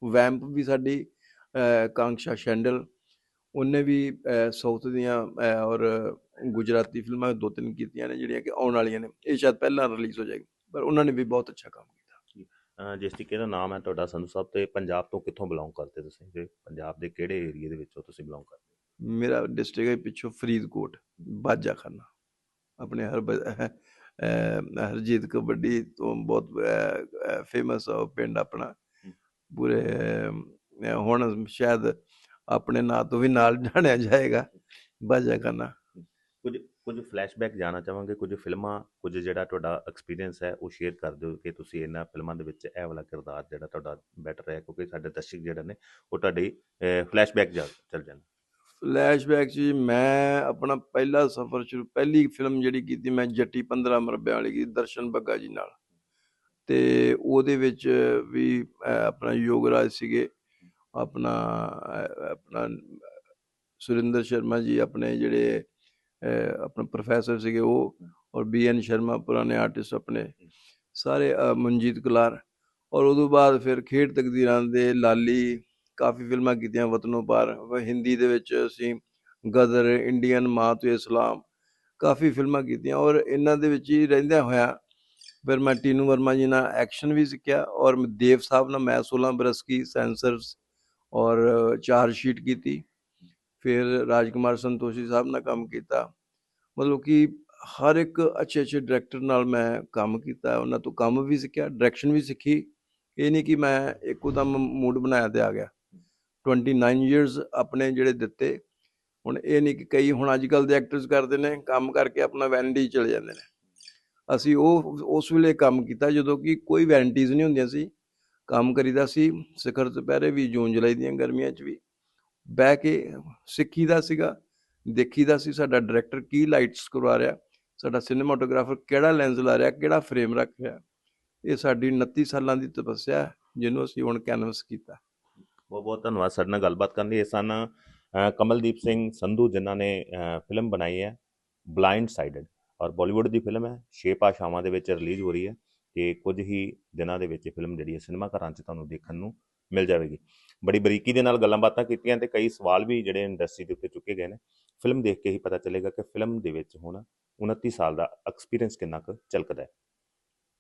S2: ਵੈਂਪ ਵੀ ਸਾਡੀ ਕਾਂਕਸ਼ਾ ਸ਼ੈਂਡਲ ਉਹਨੇ ਵੀ ਸਾਊਥ ਦੀਆਂ ਔਰ ਗੁਜਰਾਤੀ ਫਿਲਮਾਂ ਦੋ ਤਿੰਨ ਕੀਤੀਆਂ ਨੇ ਜਿਹੜੀਆਂ ਕਿ ਆਉਣ ਵਾਲੀਆਂ ਨੇ। ਇਹ ਸ਼ਾਇਦ ਪਹਿਲਾਂ ਰਿਲੀਜ਼ ਹੋ ਜਾਏਗੀ ਪਰ ਉਹਨਾਂ ਨੇ ਵੀ ਬਹੁਤ ਅੱਛਾ ਕੰਮ ਕੀਤਾ।
S1: ਜਿਸ ਤਰੀਕੇ ਦਾ ਨਾਮ ਹੈ ਤੁਹਾਡਾ ਸੰਧੂ ਸਾਹਿਬ ਤੇ ਪੰਜਾਬ ਤੋਂ ਕਿੱਥੋਂ ਬਿਲੋਂਗ ਕਰਦੇ ਤੁਸੀਂ? ਤੇ ਪੰਜਾਬ ਦੇ ਕਿਹੜੇ ਏਰੀਆ ਦੇ ਵਿੱਚੋਂ ਤੁਸੀਂ ਬਿਲੋਂਗ ਕਰਦੇ?
S2: ਮੇਰਾ ਡਿਸਟ੍ਰਿਕਟ ਹੈ ਪਿੱਛੋਂ ਫਰੀਦਕੋਟ ਬਾਜਾ ਖਾਨਾ ਆਪਣੇ ਹਰ ਹਰਜੀਤ ਕਬੱਡੀ ਤੋਂ ਬਹੁਤ ਫੇਮਸ ਪਿੰਡ ਆਪਣਾ। ਪੂਰੇ ਹੁਣ ਸ਼ਾਇਦ ਆਪਣੇ ਨਾਂ ਤੋਂ ਵੀ ਨਾਲ ਜਾਣਿਆ ਜਾਏਗਾ। ਬਾਜਾ ਖਾਨਾ
S1: ਕੁਝ ਕੁਝ ਫਲੈਸ਼ਬੈਕ ਜਾਣਾ ਚਾਹਾਂਗੇ ਕੁਝ ਫਿਲਮਾਂ ਕੁਝ ਜਿਹੜਾ ਤੁਹਾਡਾ ਐਕਸਪੀਰੀਅੰਸ ਹੈ ਉਹ ਸ਼ੇਅਰ ਕਰ ਦਿਓ ਕਿ ਤੁਸੀਂ ਇਹਨਾਂ ਫਿਲਮਾਂ ਦੇ ਵਿੱਚ ਇਹ ਵਾਲਾ ਕਿਰਦਾਰ ਜਿਹੜਾ ਤੁਹਾਡਾ ਬੈਟਰ ਹੈ ਕਿਉਂਕਿ ਸਾਡੇ ਦਰਸ਼ਕ ਜਿਹੜੇ ਨੇ ਉਹ ਤੁਹਾਡੀ ਫਲੈਸ਼ਬੈਕ ਚੱਲ ਜਾਣ।
S2: ਫਲੈਸ਼ਬੈਕ ਜੀ ਮੈਂ ਆਪਣਾ ਪਹਿਲਾ ਸਫ਼ਰ ਸ਼ੁਰੂ ਪਹਿਲੀ ਫਿਲਮ ਜਿਹੜੀ ਕੀਤੀ ਮੈਂ ਜੱਟੀ 15 ਮਰਬਿਆਂ ਵਾਲੀ ਕੀਤੀ ਦਰਸ਼ਨ ਬੱਗਾ ਜੀ ਨਾਲ। ਤੇ ਉਹਦੇ ਵਿੱਚ ਵੀ ਆਪਣਾ ਯੋਗਰਾਜ ਸੀਗੇ, ਆਪਣਾ ਆਪਣਾ, ਸੁਰਿੰਦਰ ਸ਼ਰਮਾ ਜੀ ਆਪਣੇ ਜਿਹੜੇ ਆਪਣਾ ਪ੍ਰੋਫੈਸਰ ਸੀਗੇ ਉਹ ਔਰ ਬੀ ਐਨ ਸ਼ਰਮਾ ਪੁਰਾਣੇ ਆਰਟਿਸਟ ਆਪਣੇ। ਸਾਰੇ ਮਨਜੀਤ ਕਲਾਰ। ਔਰ ਉਦੋਂ ਬਾਅਦ ਫਿਰ ਖੇਡ ਤਕਦੀਰਾਂ ਦੇ ਲਾਲੀ ਕਾਫੀ ਫਿਲਮਾਂ ਕੀਤੀਆਂ, ਵਤਨੋਂ ਪਾਰ। ਹਿੰਦੀ ਦੇ ਵਿੱਚ ਅਸੀਂ ਗਦਰ, ਇੰਡੀਅਨ ਮਾਂ ਤੋਂ ਇਸਲਾਮ, ਕਾਫੀ ਫਿਲਮਾਂ ਕੀਤੀਆਂ। ਔਰ ਇਹਨਾਂ ਦੇ ਵਿੱਚ ਹੀ ਰਹਿੰਦਿਆਂ ਹੋਇਆ ਫਿਰ ਮੈਂ ਟੀਨੂ ਵਰਮਾ ਜੀ ਨਾਲ ਐਕਸ਼ਨ ਵੀ ਸਿੱਖਿਆ ਔਰ ਦੇਵ ਸਾਹਿਬ ਨਾਲ ਮੈਂ 16 ਬਰਸ ਕੀ ਸੈਂਸਰਸ ਔਰ ਚਾਰ ਸ਼ੀਟ ਕੀਤੀ। ਫਿਰ ਰਾਜਕੁਮਾਰ ਸੰਤੋਸ਼ੀ ਸਾਹਿਬ ਨਾਲ ਕੰਮ ਕੀਤਾ। ਮਤਲਬ ਕਿ ਹਰ ਇੱਕ ਅੱਛੇ ਅੱਛੇ ਡਾਇਰੈਕਟਰ ਨਾਲ ਮੈਂ ਕੰਮ ਕੀਤਾ, ਉਹਨਾਂ ਤੋਂ ਕੰਮ ਵੀ ਸਿੱਖਿਆ ਡਾਇਰੈਕਸ਼ਨ ਵੀ ਸਿੱਖੀ। ਇਹ ਨਹੀਂ ਕਿ ਮੈਂ ਇੱਕੋਦਮ ਮੂਡ ਬਣਾਇਆ ਤੇ ਆ ਗਿਆ। 29 ਇਅਰਸ ਆਪਣੇ ਜਿਹੜੇ ਦਿੱਤੇ। ਹੁਣ ਇਹ ਨਹੀਂ ਕਿ ਕਈ ਹੁਣ ਅੱਜ ਕੱਲ ਦੇ ਐਕਟਰਸ ਕਰਦੇ ਨੇ, ਕੰਮ ਕਰਕੇ ਆਪਣਾ ਵੈਨਿਟੀ ਚਲੇ ਜਾਂਦੇ ਨੇ। ਅਸੀਂ ਉਹ ਉਸ ਵੇਲੇ ਕੰਮ ਕੀਤਾ ਜਦੋਂ ਕਿ ਕੋਈ ਵੈਨਿਟੀਜ਼ ਨਹੀਂ ਹੁੰਦੀਆਂ ਸੀ। ਕੰਮ ਕਰੀਦਾ ਸੀ, ਸਿਖਰ ਦੁਪਹਿਰੇ ਵੀ, ਜੂਨ ਜੁਲਾਈ ਦੀਆਂ ਗਰਮੀਆਂ 'ਚ ਵੀ। ਬਹਿ ਕੇ ਸਿੱਖੀਦਾ ਸੀਗਾ, ਦੇਖੀਦਾ ਸੀ ਸਾਡਾ ਡਾਇਰੈਕਟਰ ਕੀ ਲਾਈਟਸ ਕਰਵਾ ਰਿਹਾ, ਸਾਡਾ ਸਿਨੇਮਾਟੋਗ੍ਰਾਫਰ ਕਿਹੜਾ ਲੈਂਸ ਲਾ ਰਿਹਾ, ਕਿਹੜਾ ਫਰੇਮ ਰੱਖ ਰਿਹਾ। ਇਹ ਸਾਡੀ 29 ਸਾਲਾਂ ਦੀ ਤਪੱਸਿਆ ਜਿਹਨੂੰ ਅਸੀਂ ਹੁਣ ਕੈਨਵਸ ਕੀਤਾ।
S1: ਬਹੁਤ ਬਹੁਤ ਧੰਨਵਾਦ ਸਾਡੇ ਨਾਲ ਗੱਲਬਾਤ ਕਰਨ ਲਈ। ਇਹ ਸਨ ਕਮਲਦੀਪ ਸਿੰਘ ਸੰਧੂ, ਜਿਨ੍ਹਾਂ ਨੇ ਫਿਲਮ ਬਣਾਈ ਹੈ ਬਲਾਈਂਡ ਸਾਈਡਡ ਔਰ ਬਾਲੀਵੁੱਡ ਦੀ ਫਿਲਮ ਹੈ। ਛੇ ਭਾਸ਼ਾਵਾਂ ਦੇ ਵਿੱਚ ਰਿਲੀਜ਼ ਹੋ ਰਹੀ ਹੈ ਤੇ ਕੁਝ ਹੀ ਦਿਨਾਂ ਦੇ ਵਿੱਚ ਇਹ ਫਿਲਮ ਜਿਹੜੀ ਹੈ ਸਿਨੇਮਾ ਘਰਾਂ 'ਚ ਤੁਹਾਨੂੰ ਦੇਖਣ ਨੂੰ ਮਿਲ ਜਾਵੇਗੀ। ਬੜੀ ਬਰੀਕੀ ਦੇ ਨਾਲ ਗੱਲਾਂ ਬਾਤਾਂ ਕੀਤੀਆਂ ਤੇ ਕਈ ਸਵਾਲ ਵੀ ਜਿਹੜੇ ਇੰਡਸਟਰੀ ਦੇ ਉੱਤੇ ਚੁੱਕੇ ਗਏ ਨੇ। ਫਿਲਮ ਦੇਖ ਕੇ ਹੀ ਪਤਾ ਚੱਲੇਗਾ ਕਿ ਫਿਲਮ ਦੇ ਵਿੱਚ ਹੁਣ 29 ਸਾਲ ਦਾ ਐਕਸਪੀਰੀਅੰਸ ਕਿੰਨਾ ਕੁ ਝਲਕਦਾ ਹੈ।